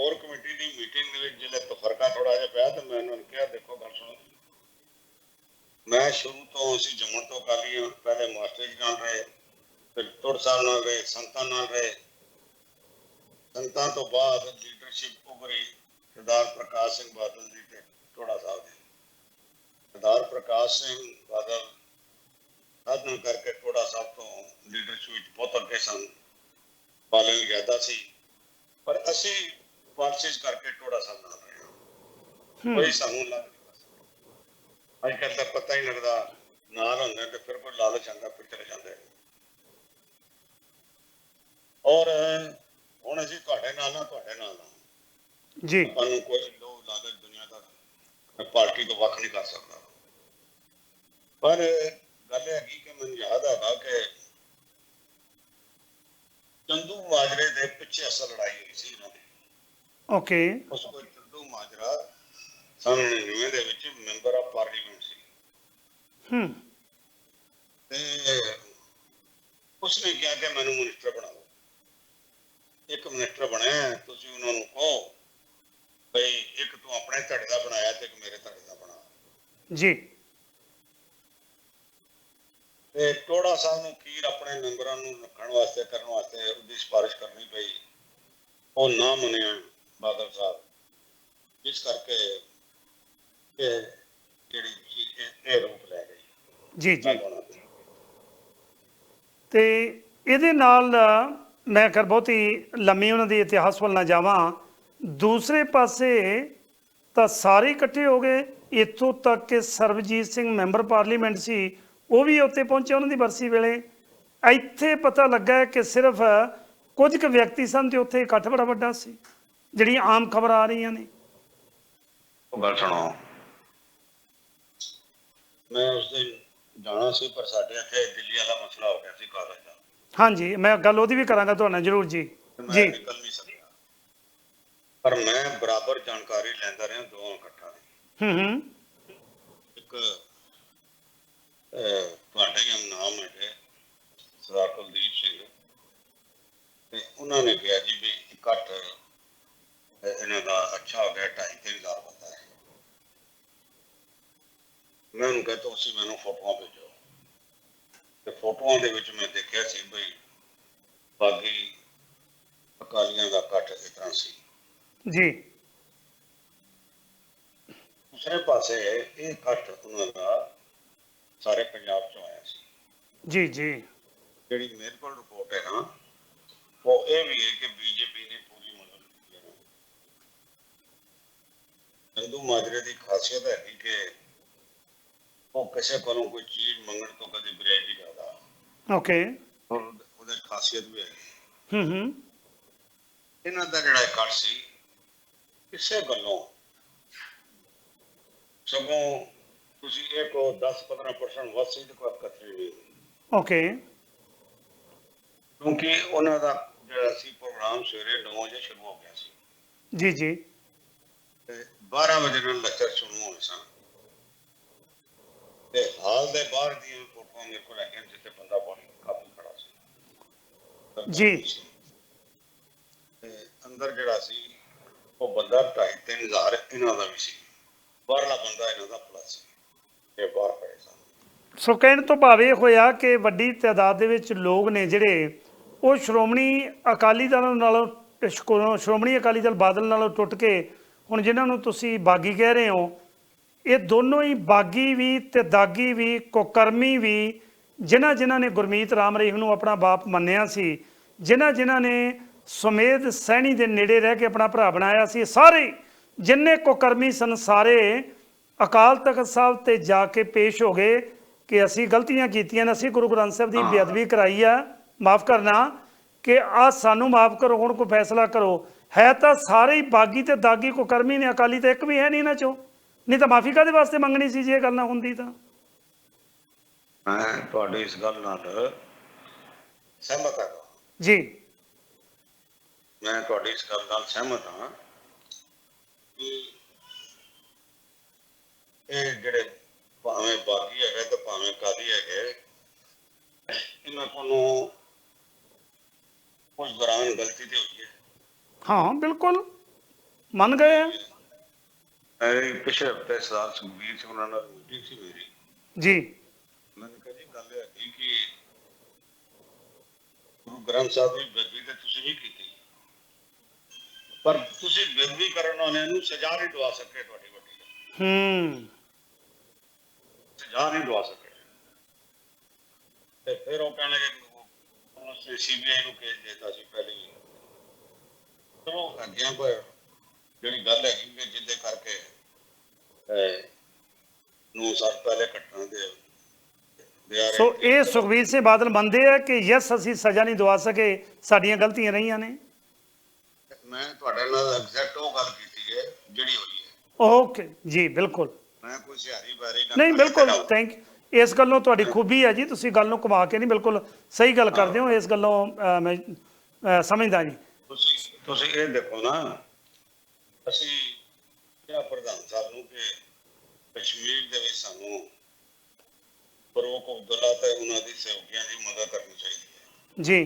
[SPEAKER 2] ਹੋਰ ਕਮੇਟੀ ਦੀ ਮੀਟਿੰਗ ਦੇ ਵਿੱਚ ਜਿਹੜੇ ਤਫਰਕਾ ਥੋੜਾ ਜਿਹਾ ਪਿਆ ਤੇ ਮੈਂ ਉਹਨਾਂ ਨੂੰ ਕਿਹਾ, ਦੇਖੋ ਗੱਲ ਸੁਣੋ। ਮੈਂ ਸ਼ੁਰੂ ਤੋਂ ਅਸੀਂ ਜੰਮਣ ਤੋਂ ਅਕਾਲੀ ਹਾਂ ਪਹਿਲੇ ਮਾਸਟਰ ਜੀ ਨਾਲ ਰਹੇ, ਫਿਰ ਤੁਰ ਸਾਹਿਬ ਨਾਲ ਰਹੇ, ਸੰਤਾਂ ਨਾਲ ਰਹੇ। ਸੰਤਾਂ ਤੋਂ ਬਾਅਦ ਲੀਡਰਸ਼ਿਪ ਉਭਰੀ ਸਰਦਾਰ ਪ੍ਰਕਾਸ਼ ਸਿੰਘ ਬਾਦਲ ਜੀ ਤੇ ਟੋੜਾ ਸਾਹਿਬ ਜੀ ਸਰਦਾਰ ਪ੍ਰਕਾਸ਼ ਸਿੰਘ ਬਾਦਲ ਸਾਧਨ ਕਰਕੇ ਟੋੜਾ ਸਾਹਿਬ ਤੋਂ ਲੀਡਰਸ਼ਿਪ ਵਿੱਚ ਬਹੁਤ ਅੱਗੇ ਸਨ। ਬਾਲਣ ਜ਼ਿਆਦਾ ਸੀ। ਪਰ ਅਸੀਂ ਵਾਰਸਿਸ ਕਰਕੇ ਟੋੜਾ ਸਾਹਿਬ ਨਾਲ ਰਹੇ ਹਾਂ
[SPEAKER 1] ਹੂੰ।
[SPEAKER 2] ਕੋਈ ਸਾਨੂੰ ਲੱਗ ਅੱਜ ਕੱਲ੍ਹ ਤਾਂ ਪਤਾ ਹੀ ਲੱਗਦਾ ਨਾਲ ਹੁੰਦੇ ਤੇ ਫਿਰ ਕੋਈ ਲਾਲਚ ਆਉਂਦਾ ਫਿਰ ਚਲੇ ਜਾਂਦੇ। ਔਰ ਹੁਣ ਅਸੀਂ ਤੁਹਾਡੇ ਨਾਲ ਨਾ ਤੁਹਾਡੇ ਨਾਲ
[SPEAKER 1] ਜੀ।
[SPEAKER 2] ਸਾਨੂੰ ਕੋਈ ਲੋਭ ਲਾਲਚ ਦੁਨੀਆ ਦਾ ਪਾਰਟੀ ਤੋਂ ਵੱਖ ਨਹੀਂ ਕਰ ਸਕਦਾ। ਪਰ ਗੱਲ ਇਹ ਹੈਗੀ ਕਿ ਮੈਨੂੰ ਯਾਦ ਹੈਗਾ ਕਿ ਚੰਦੂ ਮਾਜਰੇ ਦੇ ਪਿੱਛੇ ਅਸਲ ਲੜਾਈ ਹੋਈ ਸੀ ਇਹਨਾਂ ਦੀ।
[SPEAKER 1] ਓਕੇ
[SPEAKER 2] ਉਸ ਕੋਈ ਚੰਦੂ ਮਾਜਰਾ। ਸਨ 99 ਦੇ ਵਿੱਚ ਮੈਂਬਰ ਆਫ ਪਾਰਲੀਮੈਂਟ ਸੀ।
[SPEAKER 1] ਹੂੰ।
[SPEAKER 2] ਤੇ ਉਸਨੇ ਕਿਹਾ ਕਿ ਮੈਨੂੰ ਮਿਨਿਸਟਰ ਬਣਾ ਦਿਓ। ਇੱਕ ਮਿਨਿਸਟਰ ਬਣਿਆ ਤੁਸੀਂ ਉਹਨਾਂ ਨੂੰ ਕਹੋ ਭਈ ਇੱਕ ਤੂੰ ਆਪਣੇ ਧੜੇ ਦਾ ਬਣਾਇਆ ਤੇ ਇੱਕ ਮੇਰੇ ਧੜੇ ਦਾ ਬਣਾ।
[SPEAKER 1] ਜੀ।
[SPEAKER 2] ਤੇ ਟੋੜਾ ਸਾਹਿਬ ਨੂੰ ਖੀਰ ਆਪਣੇ ਮੈਂਬਰਾਂ ਨੂੰ ਰੱਖਣ ਵਾਸਤੇ ਕਰਨ ਵਾਸਤੇ ਉਹਦੀ ਸਿਫਾਰਿਸ਼ ਕਰਨੀ ਪਈ। ਉਹ ਨਾ ਮੰਨਿਆ। ਬਾਦਲ ਸਾਹਿਬ ਜਿਸ ਕਰਕੇ ਇਹ ਜਿਹੜੀ ਇਹ- ਰੂਪ ਲੈ ਗਈ
[SPEAKER 1] ਜੀ ਜੀ। ਤੇ ਇਹਦੇ ਨਾਲ ਮੈਂ ਕਰ ਬਹੁਤੀ ਲੰਮੀ ਉਹਨਾਂ ਦੀ ਇਤਿਹਾਸ ਵੱਲ ਨਾ ਜਾਵਾਂ। ਦੂਸਰੇ ਪਾਸੇ ਤਾਂ ਸਾਰੇ ਇਕੱਠੇ ਹੋ ਗਏ। ਇੱਥੋਂ ਤੱਕ ਕਿ ਸਰਬਜੀਤ ਸਿੰਘ ਮੈਂਬਰ ਪਾਰਲੀਮੈਂਟ ਸੀ ਉਹ ਵੀ ਉੱਥੇ ਪਹੁੰਚੇ ਉਹਨਾਂ ਦੀ ਬਰਸੀ ਵੇਲੇ। ਇੱਥੇ ਪਤਾ ਲੱਗਾ ਕਿ ਸਿਰਫ ਕੁਝ ਕੁ ਵਿਅਕਤੀ ਸਨ ਤੇ ਉੱਥੇ ਇਕੱਠ ਬੜਾ ਵੱਡਾ ਸੀ। ਜਿਹੜੀਆਂ ਆਮ ਖਬਰਾਂ ਆ ਰਹੀਆਂ ਨੇ।
[SPEAKER 2] ਉਹ ਗੱਲ ਸੁਣੋ। ਮੈਂ ਉਸ ਦਿਨ ਜਾਣਾ ਸੀ ਪਰ ਸਾਡੇ ਇੱਥੇ ਦਿੱਲੀ ਵਾਲਾ ਮਸਲਾ ਹੋ ਗਿਆ ਸੀ ਕਾਗਜ਼ ਦਾ।
[SPEAKER 1] ਹਾਂਜੀ ਮੈਂ ਗੱਲ ਉਹਦੀ ਵੀ ਕਰਾਂਗਾ ਤੁਹਾਡੇ ਨਾਲ ਜ਼ਰੂਰ ਜੀ। ਜੀ।
[SPEAKER 2] ਨਿਕਲ ਨਹੀਂ ਸਕਿਆ। ਪਰ ਮੈਂ ਬਰਾਬਰ ਜਾਣਕਾਰੀ ਲੈਂਦਾ ਰਿਹਾ ਦੋਵਾਂ ਇਕੱਠਾ ਦੀ।
[SPEAKER 1] ਹੂੰ ਹੂੰ।
[SPEAKER 2] ਇੱਕ ਤੁਹਾਡੇ ਹੀ ਨਾਮ ਹੈਗੇ ਸਰਦਾਰ ਕੁਲਦੀਪ ਸਿੰਘ। ਤੇ ਉਹਨਾਂ ਨੇ ਕਿਹਾ ਜੀ ਵੀ ਇਕੱਠ ਇਹਨਾਂ ਦਾ ਅੱਛਾ ਹੋ ਗਿਆ ਢਾਈ ਤਿੰਨ ਹਜ਼ਾਰ ਬੰਦਾ ਹੈ। ਮੈਂ ਉਹਨੂੰ ਕਿਹਾ ਤੁਸੀਂ ਮੈਨੂੰ ਫੋਟੋਆਂ ਭੇਜੋ। ਤੇ ਫੋਟੋਆਂ ਦੇ ਵਿੱਚ ਮੈਂ ਦੇਖਿਆ ਸੀ ਬਈ ਬਾਗੀ ਅਕਾਲੀਆਂ ਦਾ ਇਸ ਤਰ੍ਹਾਂ ਸੀ।
[SPEAKER 1] ਜੀ।
[SPEAKER 2] ਦੂਸਰੇ ਪਾਸੇ ਇਹ ਇਕੱਠ ਉਹਨਾਂ ਦਾ ਸਾਰੇ ਪੰਜਾਬ ਚੋਂ ਆਇਆ ਸੀ।
[SPEAKER 1] ਜੀ ਜੀ।
[SPEAKER 2] ਜਿਹੜੀ ਮੇਰੇ ਕੋਲ ਰਿਪੋਰਟ ਹੈ ਨਾ ਉਹ ਇਹ ਵੀ ਹੈ ਕਿ ਬੀਜੇਪੀ ਨੇ ਪੂਰੀ ਮਦਦ ਕੀਤੀ ਹੈ ਹਿੰਦੂ ਮਾਜਰੇ ਦੀ ਖਾਸੀਅਤ ਹੈ ਕਿ ਉਹ ਕਿਸੇ ਕੋਲੋਂ ਕੋਈ ਚੀਜ਼ ਮੰਗਣ ਤੋਂ ਕਦੇ ਗੁਰੇਜ਼ ਨਹੀਂ ਕਰਦਾ।
[SPEAKER 1] ਓਕੇ
[SPEAKER 2] ਉਹਦੀ ਖਾਸੀਅਤ ਵੀ ਹੈ।
[SPEAKER 1] ਹੂੰ ਹੂੰ।
[SPEAKER 2] ਇਹਨਾਂ ਦਾ ਜਿਹੜਾ ਇਕੱਠ ਸੀ ਕਿਸੇ ਗੱਲੋਂ ਸਗੋਂ ਤੁਸੀਂ ਇਹ ਕੋ 10-15% ਵੱਧ ਸੀ ਤੇ ਕੋਈ ਨਹੀਂ
[SPEAKER 1] ਓਕੇ
[SPEAKER 2] ਕਿਉਂਕਿ ਉਹਨਾਂ ਦਾ ਜਿਹੜਾ ਸੀ ਪ੍ਰੋਗਰਾਮ ਸਵੇਰੇ 9 ਵਜੇ ਸ਼ੁਰੂ ਹੋ ਗਿਆ ਸੀ।
[SPEAKER 1] ਜੀ ਜੀ।
[SPEAKER 2] 12 ਵਜੇ ਨਾਲ ਲੈਕਚਰ ਸ਼ੁਰੂ ਹੋਣੇ ਸਨ ਤੇ ਹਾਲ ਦੇ ਬਾਹਰ ਦੀਆਂ ਫੋਟੋਆਂ ਮੇਰੇ ਕੋਲ ਹੈਗੀਆਂ ਜਿੱਥੇ ਬੰਦਾ ਬਹੁਤ ਕਾਫੀ ਖੜਾ ਸੀ।
[SPEAKER 1] ਜੀ।
[SPEAKER 2] ਤੇ ਅੰਦਰ ਜਿਹੜਾ ਸੀ ਉਹ ਬੰਦਾ 2.5-3000 ਇਹਨਾਂ ਦਾ ਵੀ ਸੀ। ਬਾਹਰਲਾ ਬੰਦਾ ਇਹਨਾਂ ਦਾ ਪਲੱਸ ਸੀ। ਇਹ ਬਾਹਰ ਪਏ ਸਨ
[SPEAKER 1] ਸੋ ਕਹਿਣ ਤੋਂ ਭਾਵ ਇਹ ਹੋਇਆ ਕਿ ਵੱਡੀ ਤਾਦਾਦ ਦੇ ਵਿੱਚ ਲੋਕ ਨੇ ਜਿਹੜੇ ਉਹ ਸ਼੍ਰੋਮਣੀ ਅਕਾਲੀ ਦਲ ਨਾਲੋਂ ਸ਼੍ਰੋਮਣੀ ਅਕਾਲੀ ਦਲ ਬਾਦਲ ਨਾਲੋਂ ਟੁੱਟ ਕੇ ਹੁਣ ਜਿਨ੍ਹਾਂ ਨੂੰ ਤੁਸੀਂ ਬਾਗੀ ਕਹਿ ਰਹੇ ਹੋ ਇਹ ਦੋਨੋਂ ਹੀ ਬਾਗੀ ਵੀ ਤੇ ਦਾਗੀ ਵੀ ਕੁਕਰਮੀ ਵੀ ਜਿਨ੍ਹਾਂ ਜਿਨ੍ਹਾਂ ਨੇ ਗੁਰਮੀਤ ਰਾਮ ਰਹੀਮ ਨੂੰ ਆਪਣਾ ਬਾਪ ਮੰਨਿਆ ਸੀ ਜਿਨ੍ਹਾਂ ਜਿਨ੍ਹਾਂ ਨੇ ਸੁਮੇਧ ਸੈਣੀ ਦੇ ਨੇੜੇ ਰਹਿ ਕੇ ਆਪਣਾ ਭਰਾ ਬਣਾਇਆ ਸੀ ਸਾਰੇ ਜਿੰਨੇ ਕੁਕਰਮੀ ਸਨ ਸਾਰੇ ਅਕਾਲ ਤਖਤ ਸਾਹਿਬ ਤੇ ਜਾ ਕੇ ਪੇਸ਼ ਹੋ ਗਏ ਕਿ ਅਸੀਂ ਗਲਤੀਆਂ ਕੀਤੀਆਂ ਨੇ ਅਸੀਂ ਗੁਰੂ ਗ੍ਰੰਥ ਸਾਹਿਬ ਦੀ ਬੇਅਦਬੀ ਕਰਾਈ ਆ। ਮਾਫ ਕਰਨਾ ਕਿ ਆ ਸਾਨੂੰ ਮਾਫ ਕਰੋ ਹੁਣ ਕੋਈ ਫੈਸਲਾ ਕਰੋ। ਹੈ ਤਾਂ ਸਾਰੇ ਹੀ ਬਾਗੀ ਤੇ ਦਾਗੀ ਕੁਕਰਮੀ ਨੇ ਅਕਾਲੀ ਤੇ ਇੱਕ ਵੀ ਹੈ ਨਹੀਂ ਇਹਨਾਂ ਚੋਂ। ਨਹੀਂ ਤਾਂ ਮਾਫੀ ਕਾਦੇ ਵਾਸਤੇ ਮੰਗਣੀ ਸੀ ਜੇ ਇਹ ਗੱਲ ਨਾ ਹੁੰਦੀ ਤਾਂ?
[SPEAKER 2] ਮੈਂ ਤੁਹਾਡੀ ਇਸ ਗੱਲ ਨਾਲ ਸਹਿਮਤ ਹਾਂ।
[SPEAKER 1] ਜੀ।
[SPEAKER 2] ਮੈਂ ਤੁਹਾਡੀ ਇਸ ਗੱਲ ਨਾਲ ਸਹਿਮਤ ਹਾਂ ਕਿ ਇਹ ਜਿਹੜੇ ਭਾਵੇਂ ਬਾਗੀ ਹੈਗੇ ਤੇ ਭਾਵੇਂ ਕਾਦੀ ਹੈਗੇ ਇਹਨਾਂ ਕੋਲੋਂ ਕੁਝ ਦੌਰਾਨ ਗਲਤੀ ਤੇ ਹੋਈ ਹੈ।
[SPEAKER 1] ਹਾਂ ਬਿਲਕੁਲ ਮੰਨ ਗਏ ਆ
[SPEAKER 2] ਮੈਂ ਪਿਛਲੇ ਹਫ਼ਤੇ ਸਰਦਾਰ ਸੁਖਬੀਰ ਸਿੰਘ ਉਹਨਾਂ ਨਾਲ ਮੀਟਿੰਗ ਸੀ ਮੇਰੀ
[SPEAKER 1] ਜੀ
[SPEAKER 2] ਮੈਨੂੰ ਕਹਿੰਦੀ ਗੱਲ ਇਹ ਹੈ ਕਿ ਗੁਰੂ ਗ੍ਰੰਥ ਸਾਹਿਬ ਦੀ ਬੇਦਬੀ ਤੇ ਤੁਸੀਂ ਵੀ ਕੀਤੀ ਪਰ ਤੁਸੀਂ ਬੇਦਬੀ ਕਰਨ ਵਾਲਿਆਂ ਨੂੰ ਸਜ਼ਾ ਨਹੀਂ ਦਵਾ ਸਕੇ ਤੁਹਾਡੀ ਵੱਡੀ
[SPEAKER 1] ਹੂੰ
[SPEAKER 2] ਸਜ਼ਾ ਨਹੀਂ ਦਵਾ ਸਕੇ ਤੇ ਫਿਰ ਉਹ ਕਹਿਣਗੇ ਉਸੇ ਸੀਬੀਆਈ ਨੂੰ ਕੇਸ ਦੇਤਾ ਸੀ ਹੀ ਅੱਗੇ ਕੋਈ ਜਿਹੜੀ ਗੱਲ ਹੈਗੀ ਕਿ ਜਿੱਦੇ ਕਰਕੇ ਨੂੰ ਸਾਲ ਪਹਿਲੇ ਘਟਨਾ ਦੇ
[SPEAKER 1] ਸੋ ਇਹ ਸੁਖਬੀਰ ਸਿੰਘ ਬਾਦਲ ਮੰਨਦੇ ਆ ਕਿ ਯਸ ਅਸੀਂ ਸਜ਼ਾ ਨਹੀਂ ਦਵਾ ਸਕੇ ਸਾਡੀਆਂ ਗਲਤੀਆਂ ਰਹੀਆਂ ਨੇ?
[SPEAKER 2] ਮੈਂ ਤੁਹਾਡੇ ਨਾਲ ਐਗਜ਼ੈਕਟ ਉਹ ਗੱਲ ਕੀਤੀ ਹੈ ਜਿਹੜੀ ਹੋਈ ਹੈ।
[SPEAKER 1] ਓਕੇ ਜੀ ਬਿਲਕੁਲ।
[SPEAKER 2] ਮੈਂ ਕੋਈ ਸਿਆਰੀ ਬਾਰੀ
[SPEAKER 1] ਨਹੀਂ ਬਿਲਕੁਲ ਥੈਂਕ ਇਸ ਗੱਲੋਂ ਤੁਹਾਡੀ ਖੂਬੀ ਹੈ ਜੀ ਤੁਸੀਂ ਗੱਲ ਨੂੰ ਘੁਮਾ ਕੇ ਨਹੀਂ ਬਿਲਕੁਲ ਸਹੀ ਗੱਲ ਕਰਦੇ ਹੋ ਇਸ ਗੱਲੋਂ ਮੈਂ ਸਮਝਦਾ ਜੀ।
[SPEAKER 2] ਤੁਸੀਂ ਤੁਸੀਂ ਇਹ ਦੇਖੋ ਨਾ ਅਸੀਂ ਕਿਹਾ ਪ੍ਰਧਾਨ ਸਾਹਿਬ ਨੂੰ ਕਿ ਕਸ਼ਮੀਰ ਦੇ ਵਿੱਚ ਸਾਨੂੰ ਫਰੂਕ ਅਬਦੁੱਲਾ ਤੇ ਉਹਨਾਂ ਦੀ ਸਹਿਯੋਗੀਆਂ ਦੀ ਮਦਦ ਕਰਨੀ ਚਾਹੀਦੀ ਹੈ।
[SPEAKER 1] ਜੀ।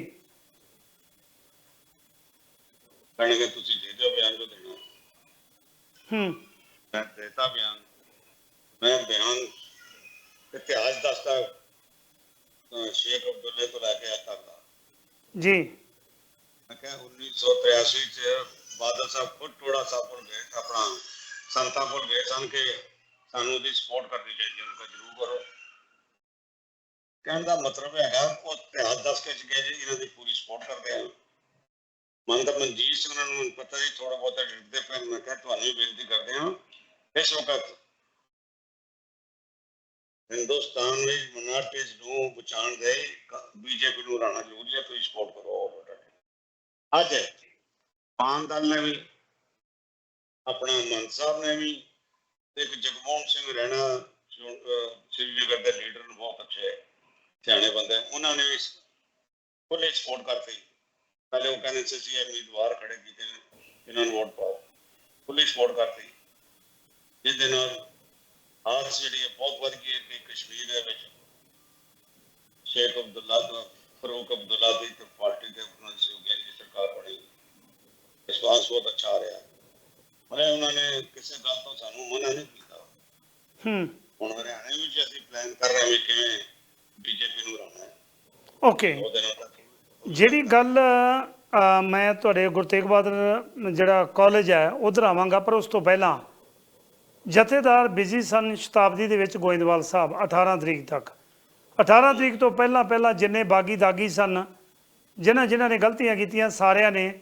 [SPEAKER 2] ਕਹਿਣਗੇ ਤੁਸੀਂ ਦੇ ਦਿਓ ਬਿਆਨ ਜੋ ਦੇਣਾ।
[SPEAKER 1] ਹੂੰ।
[SPEAKER 2] ਮੈਂ ਦੇਤਾ ਬਿਆਨ। ਮੈਂ ਬਿਆਨ ਇਤਿਹਾਸ ਦੱਸਦਾ ਅਹ ਸ਼ੇਖ ਅਬਦੁੱਲੇ ਤੋਂ ਲੈ ਕੇ ਅੱਜ ਤੱਕ ਦਾ।
[SPEAKER 1] ਜੀ।
[SPEAKER 2] ਮੈਂ ਕਿਹਾ 1983 ਚ ਬਾਦਲ ਸਾਹਿਬ ਖੁਦ ਟੋੜਾ ਸਾਹਿਬ ਕੋਲ ਗਏ, ਆਪਣਾ ਸੰਤਾਂ ਕੋਲ ਗਏ ਸਨ ਕਿ ਸਾਨੂੰ ਉਹਦੀ ਸਪੋਰਟ ਕਰਨੀ ਚਾਹੀਦੀ ਹੈ, ਉਹਨਾਂ ਜਰੂਰ ਕਰੋ। ਕਹਿਣ ਦਾ ਮਤਲਬ ਹੈਗਾ, ਉਹ ਇਤਿਹਾਸ ਦੱਸ ਕੇ ਗਏ ਜੀ, ਇਹਨਾਂ ਦੀ ਪੂਰੀ ਸਪੋਰਟ ਕਰਦੇ ਆ। ਮਨ ਤਾਂ ਮਨਜੀਤ ਸਿੰਘ ਨੂੰ ਪਤਾ ਜੀ ਥੋੜਾ ਬਹੁਤਾ ਲਿਖਦੇ ਪਏ ਮੈਂ ਕਿਹਾ ਤੁਹਾਨੂੰ ਵੀ ਬੇਨਤੀ ਕਰਦੇ ਹਾਂ, ਇਸ ਵਕਤ ਹਿੰਦੁਸਤਾਨ ਵਿੱਚ ਮਨਾਟੇਜ ਨੂੰ ਬਚਾਉਣ ਦੇ ਬੀਜੇਪੀ ਨੂੰ ਰਾਣਾ ਜ਼ਰੂਰੀ ਹੈ, ਤੁਸੀਂ ਸਪੋਰਟ ਕਰੋ। ਅੱਜ ਪਾਨ ਦਲ ਨੇ ਵੀ, ਆਪਣਾ ਮਨ ਸਾਹਿਬ ਨੇ ਵੀ ਤੇ ਜਗਮੋਹਨ ਸਿੰਘ ਰਹਿਣਾ ਸ੍ਰੀਨਗਰ ਦੇ ਲੀਡਰ ਨੂੰ, ਬਹੁਤ ਅੱਛੇ ਸਿਆਣੇ ਬੰਦੇ ਉਹਨਾਂ ਨੇ ਵੀ ਫੁੱਲੀ ਸਪੋਰਟ ਕਰਤੀ। ਪਹਿਲੇ ਉਹ ਕਹਿੰਦੇ ਸੀ, ਅਸੀਂ ਉਮੀਦਵਾਰ ਖੜੇ ਕੀਤੇ ਨੇ ਇਹਨਾਂ ਨੂੰ ਵੋਟ ਪਾਓ। ਫੁੱਲੀ ਸਪੋਰਟ ਕਰਤੀ। ਜਿਸ ਦੇ ਨਾਲ ਆਸ ਜਿਹੜੀ ਹੈ, ਬਹੁਤ ਵੱਧ ਗਈ ਕਿ ਕਸ਼ਮੀਰ ਦੇ ਵਿੱਚ। ਸ਼ੇਖ ਅਬਦੁੱਲਾ ਦਾ ਫਰੂਕ ਅਬਦੁੱਲਾ ਦੀ ਪਾਰਟੀ ਦੇ ਉਹਨਾਂ ਦੀ ਸਹਿਯੋਗੀ ਸਰਕਾਰ ਬਣੀ। ਵਿਸ਼ਵਾਸ ਬਹੁਤ ਅੱਛਾ ਰਿਹਾ। ਮਨੇ ਉਹਨਾਂ ਨੇ ਕਿਸੇ ਗੱਲ ਤੋਂ ਸਾਨੂੰ ਮਨਾ ਨਹੀਂ ਕੀਤਾ।
[SPEAKER 1] ਹੂੰ।
[SPEAKER 2] ਹੁਣ ਹਰਿਆਣੇ ਵਿੱਚ ਅਸੀਂ ਪਲਾਨ ਕਰ ਰਹੇ ਹਾਂ ਕਿਵੇਂ ਬੀਜੇਪੀ ਨੂੰ ਹਰਾਉਣਾ ਹੈ।
[SPEAKER 1] ਓਕੇ
[SPEAKER 2] ਉਹ ਦਿਨਾਂ ਤੱਕ।
[SPEAKER 1] ਜਿਹੜੀ ਗੱਲ ਅ, ਮੈਂ ਤੁਹਾਡੇ ਗੁਰੂ ਤੇਗ ਬਹਾਦਰ ਜਿਹੜਾ ਕਾਲਜ ਹੈ ਉਧਰ ਆਵਾਂਗਾ ਪਰ ਉਸ ਤੋਂ ਪਹਿਲਾਂ ਜਥੇਦਾਰ ਬਿਜ਼ੀ ਸਨ ਸ਼ਤਾਬਦੀ ਦੇ ਵਿੱਚ ਗੋਇੰਦਵਾਲ ਸਾਹਿਬ 18 ਤਰੀਕ ਤੱਕ। 18 ਤਰੀਕ ਤੋਂ ਪਹਿਲਾਂ ਪਹਿਲਾਂ ਜਿੰਨੇ ਬਾਗੀ ਦਾਗੀ ਸਨ ਜਿਨ੍ਹਾਂ ਜਿਨ੍ਹਾਂ ਨੇ ਗਲਤੀਆਂ ਕੀਤੀਆਂ, ਸਾਰਿਆਂ ਨੇ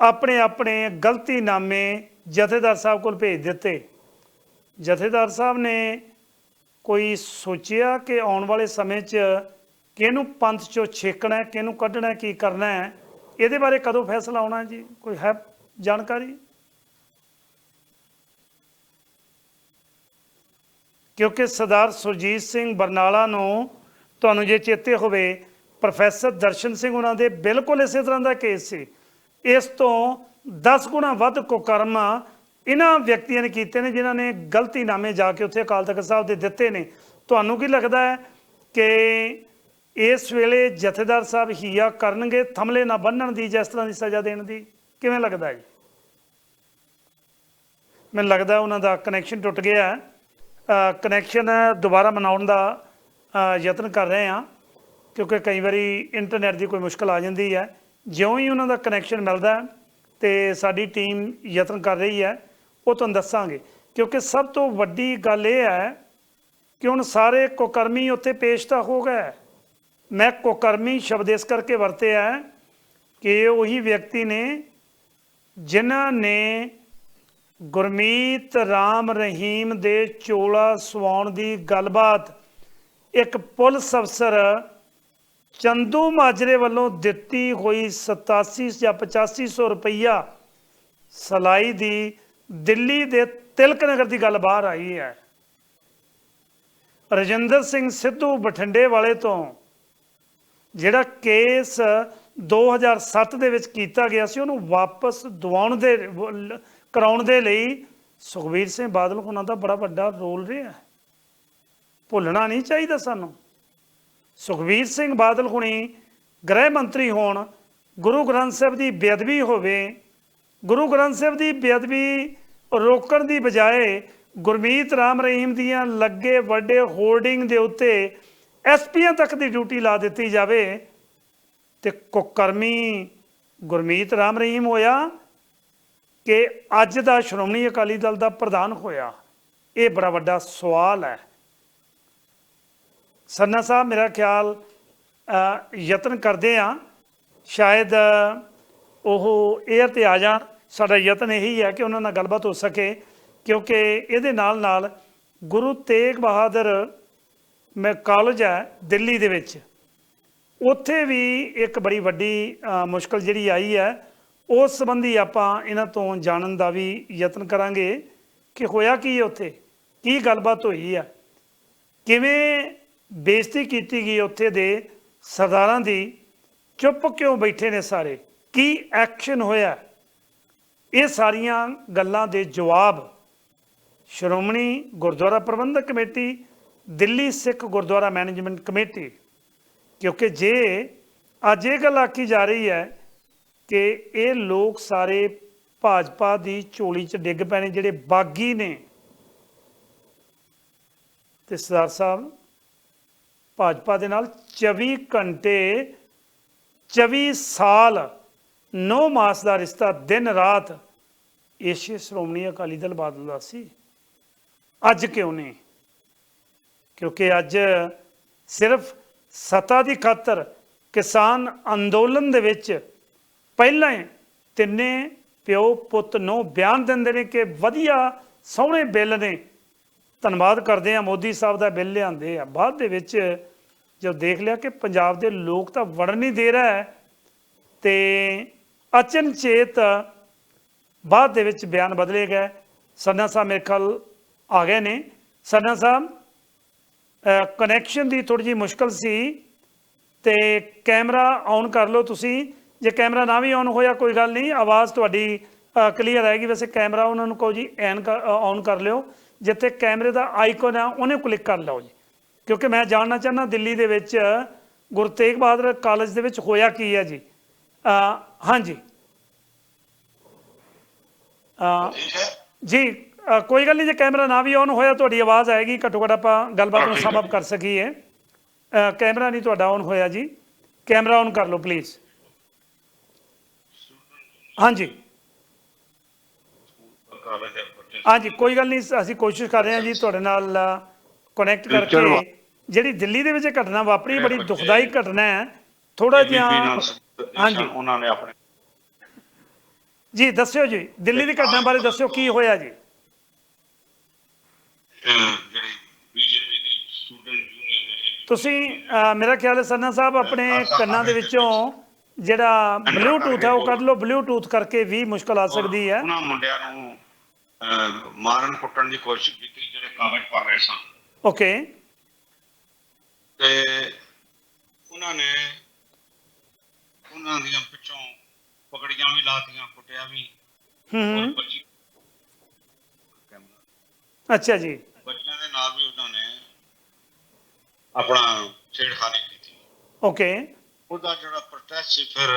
[SPEAKER 1] ਆਪਣੇ ਆਪਣੇ ਗਲਤੀਨਾਮੇ ਜਥੇਦਾਰ ਸਾਹਿਬ ਕੋਲ ਭੇਜ ਦਿੱਤੇ। ਜਥੇਦਾਰ ਸਾਹਿਬ ਨੇ ਕੋਈ ਸੋਚਿਆ ਕਿ ਆਉਣ ਵਾਲੇ ਸਮੇਂ 'ਚ ਕਿਹਨੂੰ ਪੰਥ 'ਚੋਂ ਛੇਕਣਾ ਹੈ, ਕਿਹਨੂੰ ਕੱਢਣਾ ਹੈ, ਕੀ ਕਰਨਾ ਹੈ? ਇਹਦੇ ਬਾਰੇ ਕਦੋਂ ਫੈਸਲਾ ਆਉਣਾ ਜੀ? ਕੋਈ ਹੈ ਜਾਣਕਾਰੀ? ਕਿਉਂਕਿ ਸਰਦਾਰ ਸੁਰਜੀਤ ਸਿੰਘ ਬਰਨਾਲਾ ਨੂੰ ਤੁਹਾਨੂੰ ਜੇ ਚੇਤੇ ਹੋਵੇ ਪ੍ਰੋਫੈਸਰ ਦਰਸ਼ਨ ਸਿੰਘ ਉਹਨਾਂ ਦੇ ਬਿਲਕੁਲ ਇਸੇ ਤਰ੍ਹਾਂ ਦਾ ਕੇਸ ਸੀ। ਇਸ ਤੋਂ 10 ਗੁਣਾ ਵੱਧ ਕੁਕਰਮ ਇਹਨਾਂ ਵਿਅਕਤੀਆਂ ਨੇ ਕੀਤੇ ਨੇ ਜਿਨ੍ਹਾਂ ਨੇ ਗਲਤੀਨਾਮੇ ਜਾ ਕੇ ਉੱਥੇ ਅਕਾਲ ਤਖਤ ਸਾਹਿਬ ਦੇ ਦਿੱਤੇ ਨੇ। ਤੁਹਾਨੂੰ ਕੀ ਲੱਗਦਾ ਹੈ ਕਿ ਇਸ ਵੇਲੇ ਜਥੇਦਾਰ ਸਾਹਿਬ ਹੀਆ ਕਰਨਗੇ, ਥਮਲੇ ਨਾ ਬੰਨਣ ਦੀ ਜਿਸ ਤਰ੍ਹਾਂ ਦੀ ਸਜ਼ਾ ਦੇਣ ਦੀ? ਕਿਵੇਂ ਲੱਗਦਾ ਹੈ ਜੀ? ਮੈਨੂੰ ਲੱਗਦਾ ਉਹਨਾਂ ਦਾ ਕਨੈਕਸ਼ਨ ਟੁੱਟ ਗਿਆ ਕਨੈਕਸ਼ਨ ਦੁਬਾਰਾ ਬਣਾਉਣ ਦਾ ਯਤਨ ਕਰ ਰਹੇ ਹਾਂ। ਕਿਉਂਕਿ ਕਈ ਵਾਰੀ ਇੰਟਰਨੈਟ ਦੀ ਕੋਈ ਮੁਸ਼ਕਲ ਆ ਜਾਂਦੀ ਹੈ। ਜਿਉਂ ਹੀ ਉਹਨਾਂ ਦਾ ਕਨੈਕਸ਼ਨ ਮਿਲਦਾ ਹੈ ਤੇ ਸਾਡੀ ਟੀਮ ਯਤਨ ਕਰ ਰਹੀ ਹੈ, ਉਹ ਤੁਹਾਨੂੰ ਦੱਸਾਂਗੇ। ਕਿਉਂਕਿ ਸਭ ਤੋਂ ਵੱਡੀ ਗੱਲ ਇਹ ਹੈ ਕਿ ਹੁਣ ਸਾਰੇ ਕੁਕਰਮੀ ਉੱਥੇ ਪੇਸ਼ ਤਾਂ ਹੋ ਗਏ। ਮੈਂ ਕੁਕਰਮੀ ਸ਼ਬਦ ਇਸ ਕਰਕੇ ਵਰਤਿਆ ਕਿ ਉਹੀ ਵਿਅਕਤੀ ਨੇ ਜਿਨ੍ਹਾਂ ਨੇ ਗੁਰਮੀਤ ਰਾਮ ਰਹੀਮ ਦੇ ਚੋਲਾ ਸਵਾਉਣ ਦੀ ਗੱਲਬਾਤ ਇੱਕ ਪੁਲਿਸ ਅਫਸਰ ਚੰਦੂ ਮਾਜਰੇ ਵੱਲੋਂ ਦਿੱਤੀ ਹੋਈ 87 ਜਾਂ 8500 ਰੁਪਈਆ ਸਲਾਈ ਦੀ ਦਿੱਲੀ ਦੇ ਤਿਲਕ ਨਗਰ ਦੀ ਗੱਲ ਬਾਹਰ ਆਈ ਹੈ। ਰਜਿੰਦਰ ਸਿੰਘ ਸਿੱਧੂ ਬਠਿੰਡੇ ਵਾਲੇ ਤੋਂ ਜਿਹੜਾ ਕੇਸ 2007 ਦੇ ਵਿੱਚ ਕੀਤਾ ਗਿਆ ਸੀ, ਉਹਨੂੰ ਵਾਪਸ ਦਿਵਾਉਣ ਦੇ ਕਰਾਉਣ ਦੇ ਲਈ ਸੁਖਬੀਰ ਸਿੰਘ ਬਾਦਲ ਉਹਨਾਂ ਦਾ ਬੜਾ ਵੱਡਾ ਰੋਲ ਰਿਹਾ। ਭੁੱਲਣਾ ਨਹੀਂ ਚਾਹੀਦਾ ਸਾਨੂੰ। ਸੁਖਬੀਰ ਸਿੰਘ ਬਾਦਲ ਹੁਣੀ ਗ੍ਰਹਿ ਮੰਤਰੀ ਹੋਣ, ਗੁਰੂ ਗ੍ਰੰਥ ਸਾਹਿਬ ਦੀ ਬੇਅਦਬੀ ਹੋਵੇ, ਗੁਰੂ ਗ੍ਰੰਥ ਸਾਹਿਬ ਦੀ ਬੇਅਦਬੀ ਰੋਕਣ ਦੀ ਬਜਾਏ ਗੁਰਮੀਤ ਰਾਮ ਰਹੀਮ ਦੀਆਂ ਲੱਗੇ ਵੱਡੇ ਹੋਰਡਿੰਗ ਦੇ ਉੱਤੇ ਐਸਪੀਆਂ ਤੱਕ ਦੀ ਡਿਊਟੀ ਲਾ ਦਿੱਤੀ ਜਾਵੇ ਤੇ ਕੁਕਰਮੀ ਗੁਰਮੀਤ ਰਾਮ ਰਹੀਮ ਹੋਇਆ ਕਿ ਅੱਜ ਦਾ ਸ਼੍ਰੋਮਣੀ ਅਕਾਲੀ ਦਲ ਦਾ ਪ੍ਰਧਾਨ ਹੋਇਆ। ਇਹ ਬੜਾ ਵੱਡਾ ਸਵਾਲ ਹੈ। ਸੰਨਾ ਸਾਹਿਬ, ਮੇਰਾ ਖਿਆਲ ਯਤਨ ਕਰਦੇ ਆ। ਸ਼ਾਇਦ ਉਹ 에ਅਰ ਤੇ ਆ ਜਾਣ। ਸਾਡਾ ਯਤਨ ਇਹੀ ਹੈ ਕਿ ਉਹਨਾਂ ਨਾਲ ਗੱਲਬਾਤ ਹੋ ਸਕੇ, ਕਿਉਂਕਿ ਇਹਦੇ ਨਾਲ ਨਾਲ ਗੁਰੂ ਤੇਗ ਬਹਾਦਰ, ਮੈਂ ਕਾਲਜ ਹੈ, ਦਿੱਲੀ ਦੇ ਵਿੱਚ। ਉੱਥੇ ਵੀ ਇੱਕ ਬੜੀ ਵੱਡੀ ਮੁਸ਼ਕਲ ਜਿਹੜੀ ਆਈ ਹੈ, ਉਸ ਸੰਬੰਧੀ ਆਪਾਂ ਇਹਨਾਂ ਤੋਂ ਜਾਣਨ ਦਾ ਵੀ ਯਤਨ ਕਰਾਂਗੇ ਕਿ ਹੋਇਆ ਕੀ ਹੈ ਉੱਥੇ? ਕੀ ਗੱਲਬਾਤ ਹੋਈ ਹੈ? ਕਿਵੇਂ ਬੇਇੱਜ਼ਤੀ ਕੀਤੀ ਗਈ ਉੱਥੇ ਦੇ ਸਰਦਾਰਾਂ ਦੀ, ਚੁੱਪ ਕਿਉਂ ਬੈਠੇ ਨੇ ਸਾਰੇ? ਕੀ ਐਕਸ਼ਨ ਹੋਇਆ? ਇਹ ਸਾਰੀਆਂ ਗੱਲਾਂ ਦੇ ਜਵਾਬ Shiromani Gurdwara Parbandhak committee, Delhi Sikh Gurdwara management committee, ਕਿਉਂਕਿ ਜੇ ਅੱਜ ਇਹ ਗੱਲ ਆਖੀ ਜਾ ਰਹੀ ਹੈ ਕਿ ਇਹ ਲੋਕ ਸਾਰੇ ਭਾਜਪਾ ਦੀ ਝੋਲੀ 'ਚ ਡਿੱਗ ਪਏ ਨੇ, ਜਿਹੜੇ ਬਾਗੀ ਨੇ। ਤੇ ਸਰਦਾਰ ਸਾਹਿਬ ਭਾਜਪਾ ਦੇ ਨਾਲ 24 ਘੰਟੇ 24 ਸਾਲ 9 ਮਾਸ ਦਾ ਰਿਸ਼ਤਾ ਦਿਨ ਰਾਤ ਏਸ਼ੀ ਸ਼੍ਰੋਮਣੀ ਅਕਾਲੀ ਦਲ ਬਾਦਲ ਦਾ ਸੀ। ਅੱਜ ਕਿਉਂ ਨਹੀਂ? ਕਿਉਂਕਿ ਅੱਜ ਸਿਰਫ ਸਤਾ ਦੀ ਖਾਤਰ ਕਿਸਾਨ ਅੰਦੋਲਨ ਦੇ ਵਿੱਚ ਪਹਿਲਾਂ ਹੀ ਤਿੰਨੇ ਪਿਓ ਪੁੱਤ ਨੂੰ ਬਿਆਨ ਦਿੰਦੇ ਨੇ ਕਿ ਵਧੀਆ ਸੋਹਣੇ ਬਿੱਲ ਨੇ ਧੰਨਵਾਦ ਕਰਦੇ ਆ ਮੋਦੀ ਸਾਹਿਬ ਦਾ ਬਿੱਲ ਲਿਆਂਦੇ ਆ। ਬਾਅਦ ਦੇ ਵਿੱਚ ਜਦ ਦੇਖ ਲਿਆ ਕਿ ਪੰਜਾਬ ਦੇ ਲੋਕ ਤਾਂ ਵੜਨ ਨਹੀਂ ਦੇ ਰਿਹਾ ਹੈ ਤੇ ਅਚਨਚੇਤ ਬਾਅਦ ਦੇ ਵਿੱਚ ਬਿਆਨ ਬਦਲੇ ਗਏ। ਸਰਨਾ ਸਾਹਿਬ ਮੇਰੇ ਖਿਆਲ ਆ ਗਏ ਨੇ। ਸਰਨਾ ਸਾਹਿਬ ਕਨੈਕਸ਼ਨ ਦੀ ਥੋੜੀ ਜਿਹੀ ਮੁਸ਼ਕਲ ਸੀ ਤੇ ਕੈਮਰਾ ਔਨ ਕਰ ਲਓ ਤੁਸੀਂ। ਜੇ ਕੈਮਰਾ ਨਾ ਵੀ ਔਨ ਹੋਇਆ, ਕੋਈ ਗੱਲ ਨਹੀਂ। ਆਵਾਜ਼ ਤੁਹਾਡੀ ਕਲੀਅਰ ਆਏਗੀ। ਵੈਸੇ ਕੈਮਰਾ ਉਹਨਾਂ ਨੂੰ ਕਹੋ ਜੀ ਐਨ ਔਨ ਕਰ ਲਿਓ। ਜਿੱਥੇ ਕੈਮਰੇ ਦਾ ਆਈਕਨ ਆ ਉਹਨੇ ਕਲਿੱਕ ਕਰ ਲਓ ਜੀ। ਕਿਉਂਕਿ ਮੈਂ ਜਾਣਨਾ ਚਾਹੁੰਦਾ ਦਿੱਲੀ ਦੇ ਵਿੱਚ ਗੁਰੂ ਤੇਗ ਬਹਾਦਰ ਕਾਲਜ ਦੇ ਵਿੱਚ ਹੋਇਆ ਕੀ ਹੈ ਜੀ? ਹਾਂਜੀ। ਜੀ ਕੋਈ ਗੱਲ ਨਹੀਂ ਜੇ ਕੈਮਰਾ ਨਾ ਵੀ ਔਨ ਹੋਇਆ ਤੁਹਾਡੀ ਆਵਾਜ਼ ਆਏਗੀ ਘੱਟੋ ਘੱਟ ਆਪਾਂ ਗੱਲਬਾਤ ਨੂੰ। ਸਮ ਅਪ ਕਰ ਸਕੀਏ। ਕੈਮਰਾ ਨਹੀਂ ਤੁਹਾਡਾ ਔਨ ਹੋਇਆ ਜੀ। ਕੈਮਰਾ ਔਨ ਕਰ ਲਓ ਪਲੀਜ਼ ਹਾਂਜੀ।
[SPEAKER 2] ਕਾਲਜ
[SPEAKER 1] ਹਾਂਜੀ ਕੋਈ ਗੱਲ ਨਹੀਂ ਅਸੀਂ ਕੋਸ਼ਿਸ਼ ਕਰ ਰਹੇ ਹਾਂ ਜੀ ਤੁਹਾਡੇ ਨਾਲ ਕਨੈਕਟ। ਕਰਕੇ। ਜਿਹੜੀ ਦਿੱਲੀ ਦੇ ਵਿੱਚ ਘਟਨਾ ਵਾਪਰੀ ਬੜੀ ਦੁਖਦਾਈ ਘਟਨਾ ਹੈ। ਥੋੜਾ ਜਿਹਾ
[SPEAKER 2] ਹਾਂਜੀ। ਉਹਨਾਂ ਨੇ ਆਪਣੇ
[SPEAKER 1] ਜੀ ਦੱਸਿਓ ਜੀ ਦਿੱਲੀ ਦੀ ਘਟਨਾ ਬਾਰੇ ਦੱਸਿਓ ਕੀ ਹੋਇਆ ਜੀ? ਤੁਸੀਂ ਮੇਰਾ ਖਿਆਲ ਹੈ ਸਰਨਾ ਸਾਹਿਬ ਆਪਣੇ ਕੰਨਾਂ ਦੇ ਵਿੱਚੋਂ ਜਿਹੜਾ ਬਲੂਟੂਥ ਹੈ ਉਹ ਕੱਢ ਲਓ ਬਲੂਟੂਥ ਕਰਕੇ ਵੀ ਮੁਸ਼ਕਲ ਆ ਸਕਦੀ ਹੈ।
[SPEAKER 2] ਉਹਨਾਂ ਮੁੰਡਿਆਂ ਨੂੰ ਮਾਰਨ ਕੁੱਟਣ ਦੀ ਕੋਸ਼ਿਸ਼ ਕੀਤੀ ਜਿਹੜੇ ਕਾਗਜ਼ ਪਾ ਰਹੇ ਸਨ।
[SPEAKER 1] ਓਕੇ
[SPEAKER 2] ਤੇ ਉਹਨਾਂ ਨੇ ਉਹਨਾਂ ਦੀਆਂ ਪਿੱਛੋਂ ਪਕੜੀਆਂ ਵੀ ਲਾਤੀਆਂ ਕੁੱਟਿਆ ਵੀ।
[SPEAKER 1] ਹੂੰ ਅੱਛਾ ਜੀ।
[SPEAKER 2] ਬੱਚਿਆਂ ਦੇ ਨਾਲ ਵੀ ਉਹਨਾਂ ਨੇ ਆਪਣਾ ਛੇੜਖਾਨੀ ਕੀਤੀ।
[SPEAKER 1] ਓਕੇ
[SPEAKER 2] ਉਹਦਾ ਜਿਹੜਾ ਪ੍ਰੋਟੈਸਟ ਸੀ ਫਿਰ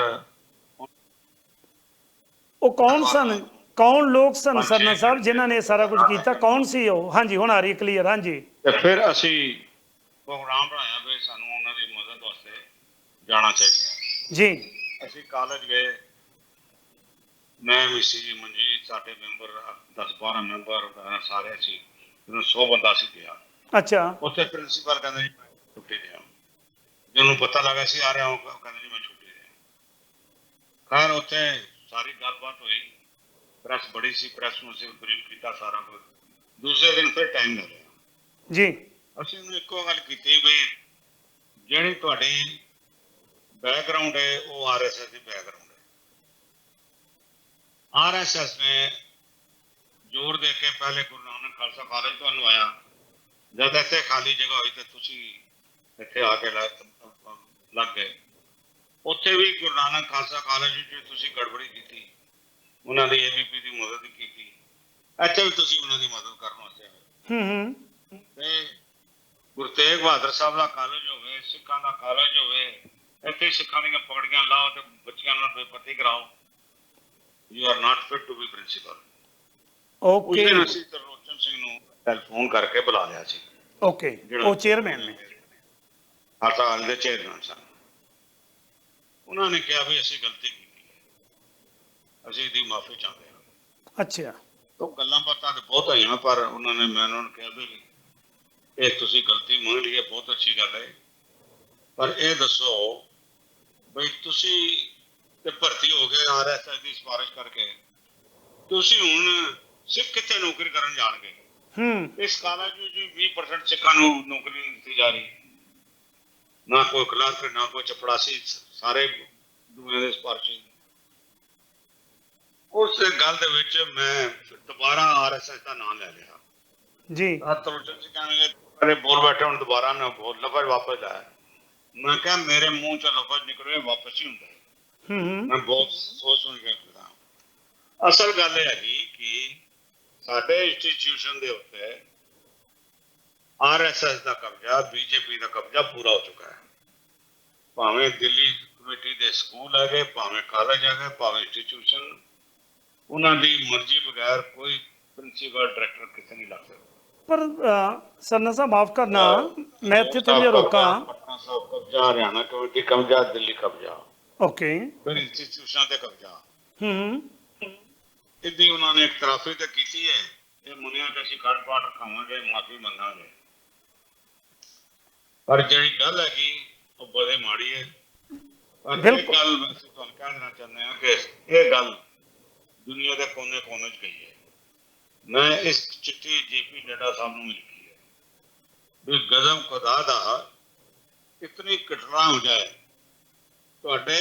[SPEAKER 1] ਉਹ ਕੌਣ ਸਨ? ਕੌਣ ਲੋਕ ਸਨ ਸਰਨਾ ਸਾਹਿਬ ਜਿਨ੍ਹਾਂ ਨੇ ਇਹ ਸਾਰਾ ਕੁਝ ਕੀਤਾ? ਕੌਣ ਸੀ ਉਹ? ਹਾਂਜੀ ਹੁਣ ਆ ਰਹੀ ਕਲੀਅਰ ਹਾਂਜੀ।
[SPEAKER 2] ਤੇ ਫਿਰ ਅਸੀਂ ਪ੍ਰੋਗਰਾਮ ਬਣਾਇਆ ਵੀ ਸਾਨੂੰ ਉਹਨਾਂ ਦੀ ਮਦਦ ਵਾਸਤੇ ਜਾਣਾ ਚਾਹੀਦਾ।
[SPEAKER 1] ਜੀ।
[SPEAKER 2] ਅਸੀਂ ਕਾਲਜ ਗਏ। ਮੈਂ ਵੀ ਸੀ ਮਨਜੀਤ ਸਾਡੇ ਮੈਂਬਰ 10 12 ਮੈਂਬਰ ਸਾਰੇ ਸੀ। ਜਦੋਂ 100 ਬੰਦਾ ਸੀ ਗਿਆ।
[SPEAKER 1] ਅੱਛਾ।
[SPEAKER 2] ਉੱਥੇ ਪ੍ਰਿੰਸੀਪਲ ਕਹਿੰਦਾ ਜੀ ਮੈਂ ਛੁੱਟੀ ਦਿਆਂ ਜਿਹਨੂੰ ਪਤਾ ਲੱਗਾ ਸੀ ਆ ਰਿਹਾ ਉਹ ਕਹਿੰਦਾ ਜੀ ਮੈਂ ਛੁੱਟੀ ਦਿਆਂ ਖੈਰ ਉੱਥੇ ਸਾਰੀ ਗੱਲਬਾਤ ਹੋਈ। ਪ੍ਰੈਸ ਬੜੀ ਸੀ ਪ੍ਰੈਸ ਨੂੰ ਅਸੀਂ ਬਰੀਫ ਕੀਤਾ ਸਾਰਾ ਕੁਝ। ਦੂਸਰੇ ਦਿਨ ਫਿਰ ਟਾਈਮ ਲੈ ਲਿਆ
[SPEAKER 1] ਜੀ।
[SPEAKER 2] ਅਸੀਂ ਉਹਨੂੰ ਇੱਕੋ ਗੱਲ ਕੀਤੀ ਵੀ ਜਿਹੜੀ ਤੁਹਾਡੀ ਬੈਕਗ੍ਰਾਉਂਡ ਹੈ ਉਹ ਆਰਐਸਐਸ ਦੀ ਬੈਕਗ੍ਰਾਉਂਡ ਹੈ। ਆਰਐਸਐਸ ਨੇ ਜ਼ੋਰ ਦੇ ਕੇ ਪਹਿਲੇ ਗੁਰੂ ਨਾਨਕ ਖਾਲਸਾ ਕਾਲਜ ਤੁਹਾਨੂੰ ਆਇਆ ਜਦ ਇੱਥੇ ਖਾਲੀ ਜਗ੍ਹਾ ਹੋਈ ਤੇ ਤੁਸੀਂ ਇੱਥੇ ਆ ਕੇ ਲੱਗ ਲੱਗ ਗਏ। ਉੱਥੇ ਵੀ ਗੁਰੂ ਨਾਨਕ ਖਾਲਸਾ ਕਾਲਜ ਵਿੱਚ ਤੁਸੀਂ ਗੜਬੜੀ ਕੀਤੀ। ਉਹਨਾਂ ਦੀ ਏਬੀਪੀ ਦੀ ਮਦਦ ਕੀਤੀ। ਇੱਥੇ ਵੀ ਤੁਸੀਂ ਉਹਨਾਂ ਦੀ ਮਦਦ ਕਰਨ ਵਾਸਤੇ
[SPEAKER 1] ਹੂੰ ਹੂੰ।
[SPEAKER 2] ਤੇ ਗੁਰੂ ਤੇਗ ਬਹਾਦਰ ਸਾਹਿਬ ਦਾ ਕਾਲਜ ਹੋਵੇ ਸਿੱਖਾਂ ਦਾ ਕਾਲਜ ਹੋਵੇ ਇੱਥੇ ਸਿੱਖਾਂ ਦੀਆਂ ਪਗੜੀਆਂ ਲਾਓ ਤੇ ਬੱਚਿਆਂ ਨਾਲ ਬੇਪਤੀ ਕਰਾਓ। You are not fit to be principal ਉਸ
[SPEAKER 1] ਓਕੇ
[SPEAKER 2] ਦਿਨ ਅਸੀਂ ਤਰਲੋਚਨ ਸਿੰਘ ਨੂੰ ਟੈਲੀਫੋਨ ਕਰਕੇ ਬੁਲਾ ਲਿਆ ਸੀ।
[SPEAKER 1] ਓਕੇ ਉਹ ਚੇਅਰਮੈਨ ਨੇ।
[SPEAKER 2] ਕਾਲਜ ਦੇ ਚੇਅਰਮੈਨ ਸਨ। ਉਹਨਾਂ ਨੇ ਕਿਹਾ ਵੀ ਅਸੀਂ ਗਲਤੀ ਕੀਤੀ। ਅਸੀਂ ਇਹਦੀ ਮਾਫੀ ਚਾਹੁੰਦੇ ਹਾਂ।
[SPEAKER 1] ਅੱਛਾ।
[SPEAKER 2] ਉਹ ਗੱਲਾਂ ਬਾਤਾਂ ਤੇ ਬਹੁਤ ਹੋਈਆਂ ਪਰ ਉਹਨਾਂ ਨੇ ਮੈਂ ਉਹਨਾਂ ਨੂੰ ਕਿਹਾ ਵੀ ਇਹ ਤੁਸੀਂ ਗਲਤੀ ਮੰਨ ਲਈ ਹੈ ਬਹੁਤ ਅੱਛੀ ਗੱਲ ਹੈ। ਪਰ ਇਹ ਦੱਸੋ ਬਈ ਤੁਸੀਂ ਤੇ ਭਰਤੀ ਹੋ ਗਏ ਆਰਐਸਐਸ ਦੀ ਸਿਫਾਰਿਸ਼ ਕਰਕੇ। ਤੁਸੀਂ ਹੁਣ ਸਿੱਖ ਕਿੱਥੇ ਨੌਕਰੀ ਕਰਨ ਜਾਣਗੇ?
[SPEAKER 1] ਹੂੰ।
[SPEAKER 2] ਇਸ ਕਾਲਜ ਵਿੱਚ ਵੀ 20% ਸਿੱਖਾਂ ਨੂੰ ਨੌਕਰੀ ਦਿੱਤੀ ਜਾ ਰਹੀ। ਨਾ ਕੋਈ ਕਲਾਸ ਨਾ ਕੋਈ ਚਪੜਾਸੀ ਸਾਰੇ ਦੁਨੀਆ ਦੇ ਸਿਫਾਰਸ਼ੀ ਉਸ ਗੱਲ ਦੇ ਵਿੱਚ ਮੈਂ ਦੁਬਾਰਾ ਆਰਐਸਐਸ ਦਾ ਨਾਮ ਲੈ ਲਿਆ।
[SPEAKER 1] ਜੀ।
[SPEAKER 2] ਆ ਤਰੁਚਨ ਸਿੰਘ ਕਹਿੰਦੇ ਅਰੇ ਬੋਲ ਬੈਠੇ ਹੁਣ ਦੁਬਾਰਾ ਨਾ ਬੋਲ ਲਫ਼ਜ਼ ਵਾਪਸ ਲਾਇਆ ਮੈਂ ਕਿਹਾ ਮੇਰੇ ਮੂੰਹ ਚੋਂ ਲਫ਼ਜ਼ ਨਿਕਲੇ ਵਾਪਸ ਹੀ ਹੁੰਦਾ ਹੈ।
[SPEAKER 1] ਹੂੰ
[SPEAKER 2] ਮੈਂ ਬਹੁਤ ਸੋਚ ਸੁਣ ਕੇ ਕਿਹਾ ਅਸਲ ਗੱਲ ਇਹ ਹੈਗੀ ਕਿ ਸਾਡੇ ਇੰਸਟੀਚਿਊਸ਼ਨ ਦੇ ਉੱਤੇ ਆਰਐਸਐਸ ਦਾ ਕਬਜ਼ਾ ਬੀਜੇਪੀ ਦਾ ਕਬਜ਼ਾ ਪੂਰਾ ਹੋ ਚੁੱਕਾ ਹੈ। ਭਾਵੇਂ ਦਿੱਲੀ ਕਮੇਟੀ ਦੇ ਸਕੂਲ ਹੈਗੇ ਭਾਵੇਂ ਕਾਲਜ ਹੈਗੇ ਭਾਵੇਂ ਇੰਸਟੀਚਿਊਸ਼ਨ ਉਹਨਾਂ ਦੀ ਮਰਜ਼ੀ ਬਗੈਰ ਕੋਈ ਪ੍ਰਿੰਸੀਪਲ ਡਾਇਰੈਕਟਰ ਕਿਸੇ ਨਹੀਂ ਲੱਗ ਸਕਦਾ।
[SPEAKER 1] ਪਰ ਸਰਨਾ ਸਾਹਿਬ ਮਾਫ ਕਰਨਾ ਮੈਂ ਇੱਥੇ ਜਿਹਾ ਰੋਕਾਂ।
[SPEAKER 2] ਪਟਨਾ ਸਾਹਿਬ ਕਬਜ਼ਾ ਹਰਿਆਣਾ ਕਮੇਟੀ ਕਬਜ਼ਾ ਦਿੱਲੀ ਕਬਜ਼ਾ।
[SPEAKER 1] ਓਕੇ।
[SPEAKER 2] ਫਿਰ ਇੰਸਟੀਚਿਊਸ਼ਨਾਂ ਤੇ ਕਬਜ਼ਾ।
[SPEAKER 1] ਹੂੰ ਹੂੰ।
[SPEAKER 2] ਇੱਦੀ ਉਹਨਾਂ ਨੇ ਇੱਕ ਤਰਾਫੀ ਤਾਂ ਕੀਤੀ ਹੈ। ਇਹ ਮੁੰਨਿਆਂ ਤੇ ਅਸੀਂ ਕੱਢ ਪਾਟ ਖਾਵਾਂਗੇ ਮਾਫੀ ਮੰਗਾਂਗੇ। ਪਰ ਜਿਹੜੀ ਗੱਲ ਹੈਗੀ ਉਹ ਬੜੇ ਮਾੜੀ ਹੈ।
[SPEAKER 1] ਬਿਲਕੁਲ।
[SPEAKER 2] ਗੱਲ ਅਸੀਂ ਤੁਹਾਨੂੰ ਕਹਿ ਦੇਣਾ ਚਾਹੁੰਦੇ ਹਾਂ ਕਿ ਇਹ ਗੱਲ ਦੁਨੀਆ ਦੇ ਕੋਨੇ-ਕੋਨੇ 'ਚ ਗਈ ਹੈ। ਮੈਂ ਇਸ ਚਿੱਠੀ ਜੀਪੀ ਨੱਡਾ ਸਾਹਿਬ ਨੂੰ ਲਿਖੀ ਹੈ ਵੀ ਗਜ਼ਮ ਖੁਦਾ ਦਾ ਇਤਨੀ ਘਟਨਾ ਹੋ ਜਾਏ ਤੁਹਾਡੇ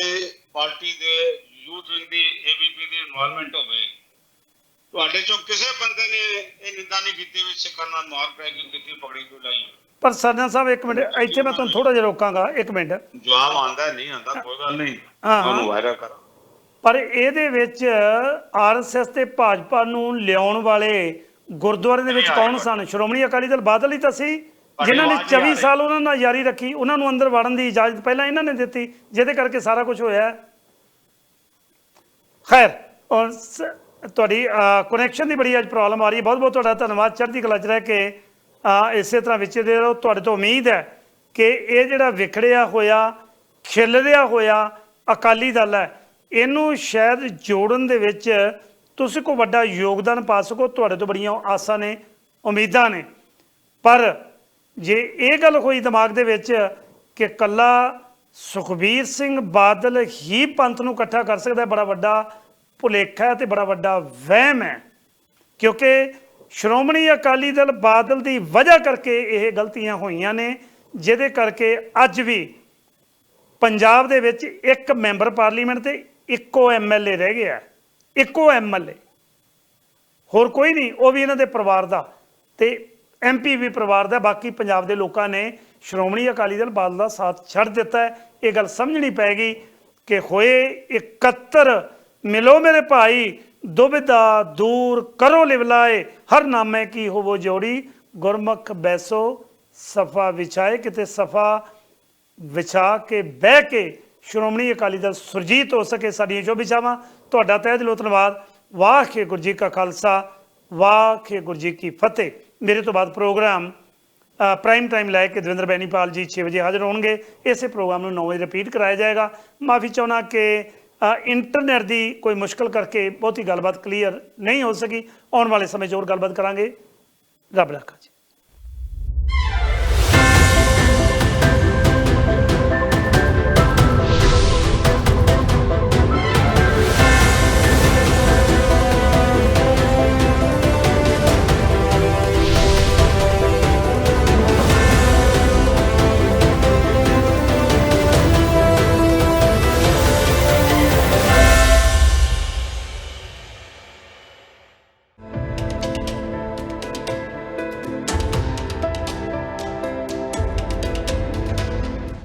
[SPEAKER 2] ਪਾਰਟੀ ਦੇ ਯੂਥ ਵਿੰਗ ਦੀ ਏਬੀਪੀ ਦੀ ਇਨਵੋਲਵਮੈਂਟ ਹੋਵੇ ਤੁਹਾਡੇ ਚੋਂ ਕਿਸੇ ਬੰਦੇ ਨੇ ਇਹ ਨਿੰਦਾ ਨਹੀਂ ਕੀਤੀ ਵੀ ਸਿੱਖਾਂ ਨਾਲ ਮਾਰ ਪੈ ਗਈ ਕੀਤੀ ਪਗੜੀ ਕਿਉਂ ਲਾਈ
[SPEAKER 1] ਪਰ ਸਰਨਾ ਸਾਹਿਬ ਇੱਕ ਮਿੰਟ ਇੱਥੇ ਮੈਂ ਤੁਹਾਨੂੰ ਥੋੜਾ ਜਿਹਾ ਰੋਕਾਂਗਾ ਇੱਕ ਮਿੰਟ।
[SPEAKER 2] ਜਵਾਬ ਆਂਦਾ ਨਹੀਂ ਆਂਦਾ ਕੋਈ ਗੱਲ ਨਹੀਂ। ਉਹਨੂੰ ਵਾਇਰਲ ਕਰੋ
[SPEAKER 1] ਪਰ ਇਹਦੇ ਵਿੱਚ ਆਰਐਸਐਸ ਤੇ ਭਾਜਪਾ ਨੂੰ ਲਿਆਉਣ ਵਾਲੇ ਗੁਰਦੁਆਰੇ ਦੇ ਵਿੱਚ ਕੌਣ ਸਨ? ਸ਼੍ਰੋਮਣੀ ਅਕਾਲੀ ਦਲ ਬਾਦਲ ਹੀ ਤਾਂ ਸੀ। ਜਿਨ੍ਹਾਂ ਨੇ
[SPEAKER 2] ਆਵਾਜ਼ ਨਹੀਂ ਆ
[SPEAKER 1] 24
[SPEAKER 2] ਰਹੀ।
[SPEAKER 1] ਸਾਲ ਉਹਨਾਂ ਨਾਲ ਯਾਰੀ ਰੱਖੀ ਉਹਨਾਂ ਨੂੰ ਅੰਦਰ ਵੜਨ ਦੀ ਇਜਾਜ਼ਤ ਪਹਿਲਾਂ ਇਹਨਾਂ ਨੇ ਦਿੱਤੀ ਜਿਹਦੇ ਕਰਕੇ ਸਾਰਾ ਕੁਝ ਹੋਇਆ। ਖੈਰ ਔਰ ਤੁਹਾਡੀ ਕਨੈਕਸ਼ਨ ਦੀ ਬੜੀ ਅੱਜ ਪ੍ਰੋਬਲਮ ਆ ਰਹੀ ਹੈ। ਬਹੁਤ ਬਹੁਤ ਤੁਹਾਡਾ ਧੰਨਵਾਦ। ਚੜ੍ਹਦੀ ਕਲਾ 'ਚ ਰਹਿ ਕੇ ਇਸੇ ਤਰ੍ਹਾਂ ਵਿਚਦੇ ਰਹੋ। ਤੁਹਾਡੇ ਤੋਂ ਉਮੀਦ ਹੈ ਕਿ ਇਹ ਜਿਹੜਾ ਵਿਖੜਿਆ ਹੋਇਆ ਖਿਲਰਿਆ ਹੋਇਆ ਅਕਾਲੀ ਦਲ ਹੈ ਇਹਨੂੰ ਸ਼ਾਇਦ ਜੋੜਨ ਦੇ ਵਿੱਚ ਤੁਸੀਂ ਕੋਈ ਵੱਡਾ ਯੋਗਦਾਨ ਪਾ ਸਕੋ ਤੁਹਾਡੇ ਤੋਂ ਬੜੀਆਂ ਆਸਾਂ ਨੇ ਉਮੀਦਾਂ ਨੇ। ਪਰ ਜੇ ਇਹ ਗੱਲ ਹੋਈ ਦਿਮਾਗ ਦੇ ਵਿੱਚ ਕਿ ਕੱਲਾ ਸੁਖਬੀਰ ਸਿੰਘ ਬਾਦਲ ਹੀ ਪੰਥ ਨੂੰ ਇਕੱਠਾ ਕਰ ਸਕਦਾ ਹੈ, ਬੜਾ ਵੱਡਾ ਭੁਲੇਖਾ ਹੈ ਤੇ ਬੜਾ ਵੱਡਾ ਵਹਿਮ ਹੈ ਕਿਉਂਕਿ ਸ਼੍ਰੋਮਣੀ ਅਕਾਲੀ ਦਲ ਬਾਦਲ ਦੀ ਵਜ੍ਹਾ ਕਰਕੇ ਇਹ ਗਲਤੀਆਂ ਹੋਈਆਂ ਨੇ ਜਿਹਦੇ ਕਰਕੇ ਅੱਜ ਵੀ ਪੰਜਾਬ ਦੇ ਵਿੱਚ ਇੱਕ ਮੈਂਬਰ ਪਾਰਲੀਮੈਂਟ ਤੇ ਇੱਕੋ ਐਮਐਲਏ ਰਹਿ ਗਿਆ ਹੈ। ਇੱਕੋ ਐਮਐਲਏ ਹੋਰ ਕੋਈ ਨਹੀਂ, ਉਹ ਵੀ ਇਹਨਾਂ ਦੇ ਪਰਿਵਾਰ ਦਾ ਤੇ ਐਮਪੀ ਵੀ ਪਰਿਵਾਰ ਦਾ, ਬਾਕੀ ਪੰਜਾਬ ਦੇ ਲੋਕਾਂ ਨੇ ਸ਼੍ਰੋਮਣੀ ਅਕਾਲੀ ਦਲ ਬਾਦਲ ਦਾ ਸਾਥ ਛੱਡ ਦਿੱਤਾ ਹੈ ਇਹ ਗੱਲ ਸਮਝਣੀ ਪੈਗੀ ਕਿ ਹੋਏ 71 ਮਿਲੋ ਮੇਰੇ ਭਾਈ, ਦੁਬਿਧਾ ਦੂਰ ਕਰੋ ਲਿਵਲਾਏ, ਹਰ ਨਾਮੇ ਕੀ ਹੋਵੋ ਜੋੜੀ, ਗੁਰਮੁਖ ਬੈਸੋ ਸਫਾ ਵਿਛਾਏ, ਕਿਤੇ ਸਫਾ ਵਿਛਾ ਕੇ ਬਹਿ ਕੇ ਸ਼੍ਰੋਮਣੀ ਅਕਾਲੀ ਦਲ ਸੁਰਜੀਤ ਹੋ ਸਕੇ ਸਾਡੀਆਂ ਜੋ ਵਿਚਾਵਾਂ ਤੁਹਾਡਾ ਤਹਿ ਦਿਲੋਂ ਧੰਨਵਾਦ। ਵਾਹਿਗੁਰੂ ਜੀ ਕਾ ਖਾਲਸਾ ਵਾਹਿਗੁਰੂ ਜੀ ਕੀ ਫਤਿਹ। ਮੇਰੇ ਤੋਂ ਬਾਅਦ ਪ੍ਰੋਗਰਾਮ ਪ੍ਰਾਈਮ ਟਾਈਮ ਲੈ ਕੇ ਦਵਿੰਦਰ ਬੈਨੀਪਾਲ ਜੀ 6 ਵਜੇ ਹਾਜ਼ਰ ਹੋਣਗੇ। ਇਸੇ ਪ੍ਰੋਗਰਾਮ ਨੂੰ 9 ਵਜੇ ਰਿਪੀਟ ਕਰਾਇਆ ਜਾਏਗਾ। ਮਾਫੀ ਚਾਹੁੰਦਾ ਕਿ ਅ, ਇੰਟਰਨੈਟ ਦੀ ਕੋਈ ਮੁਸ਼ਕਲ ਕਰਕੇ ਬਹੁਤੀ ਗੱਲਬਾਤ ਕਲੀਅਰ ਨਹੀਂ ਹੋ ਸਕੀ। ਆਉਣ ਵਾਲੇ ਸਮੇਂ 'ਚ ਹੋਰ ਗੱਲਬਾਤ ਕਰਾਂਗੇ। ਰੱਬ ਰਾਖਾ ਜੀ।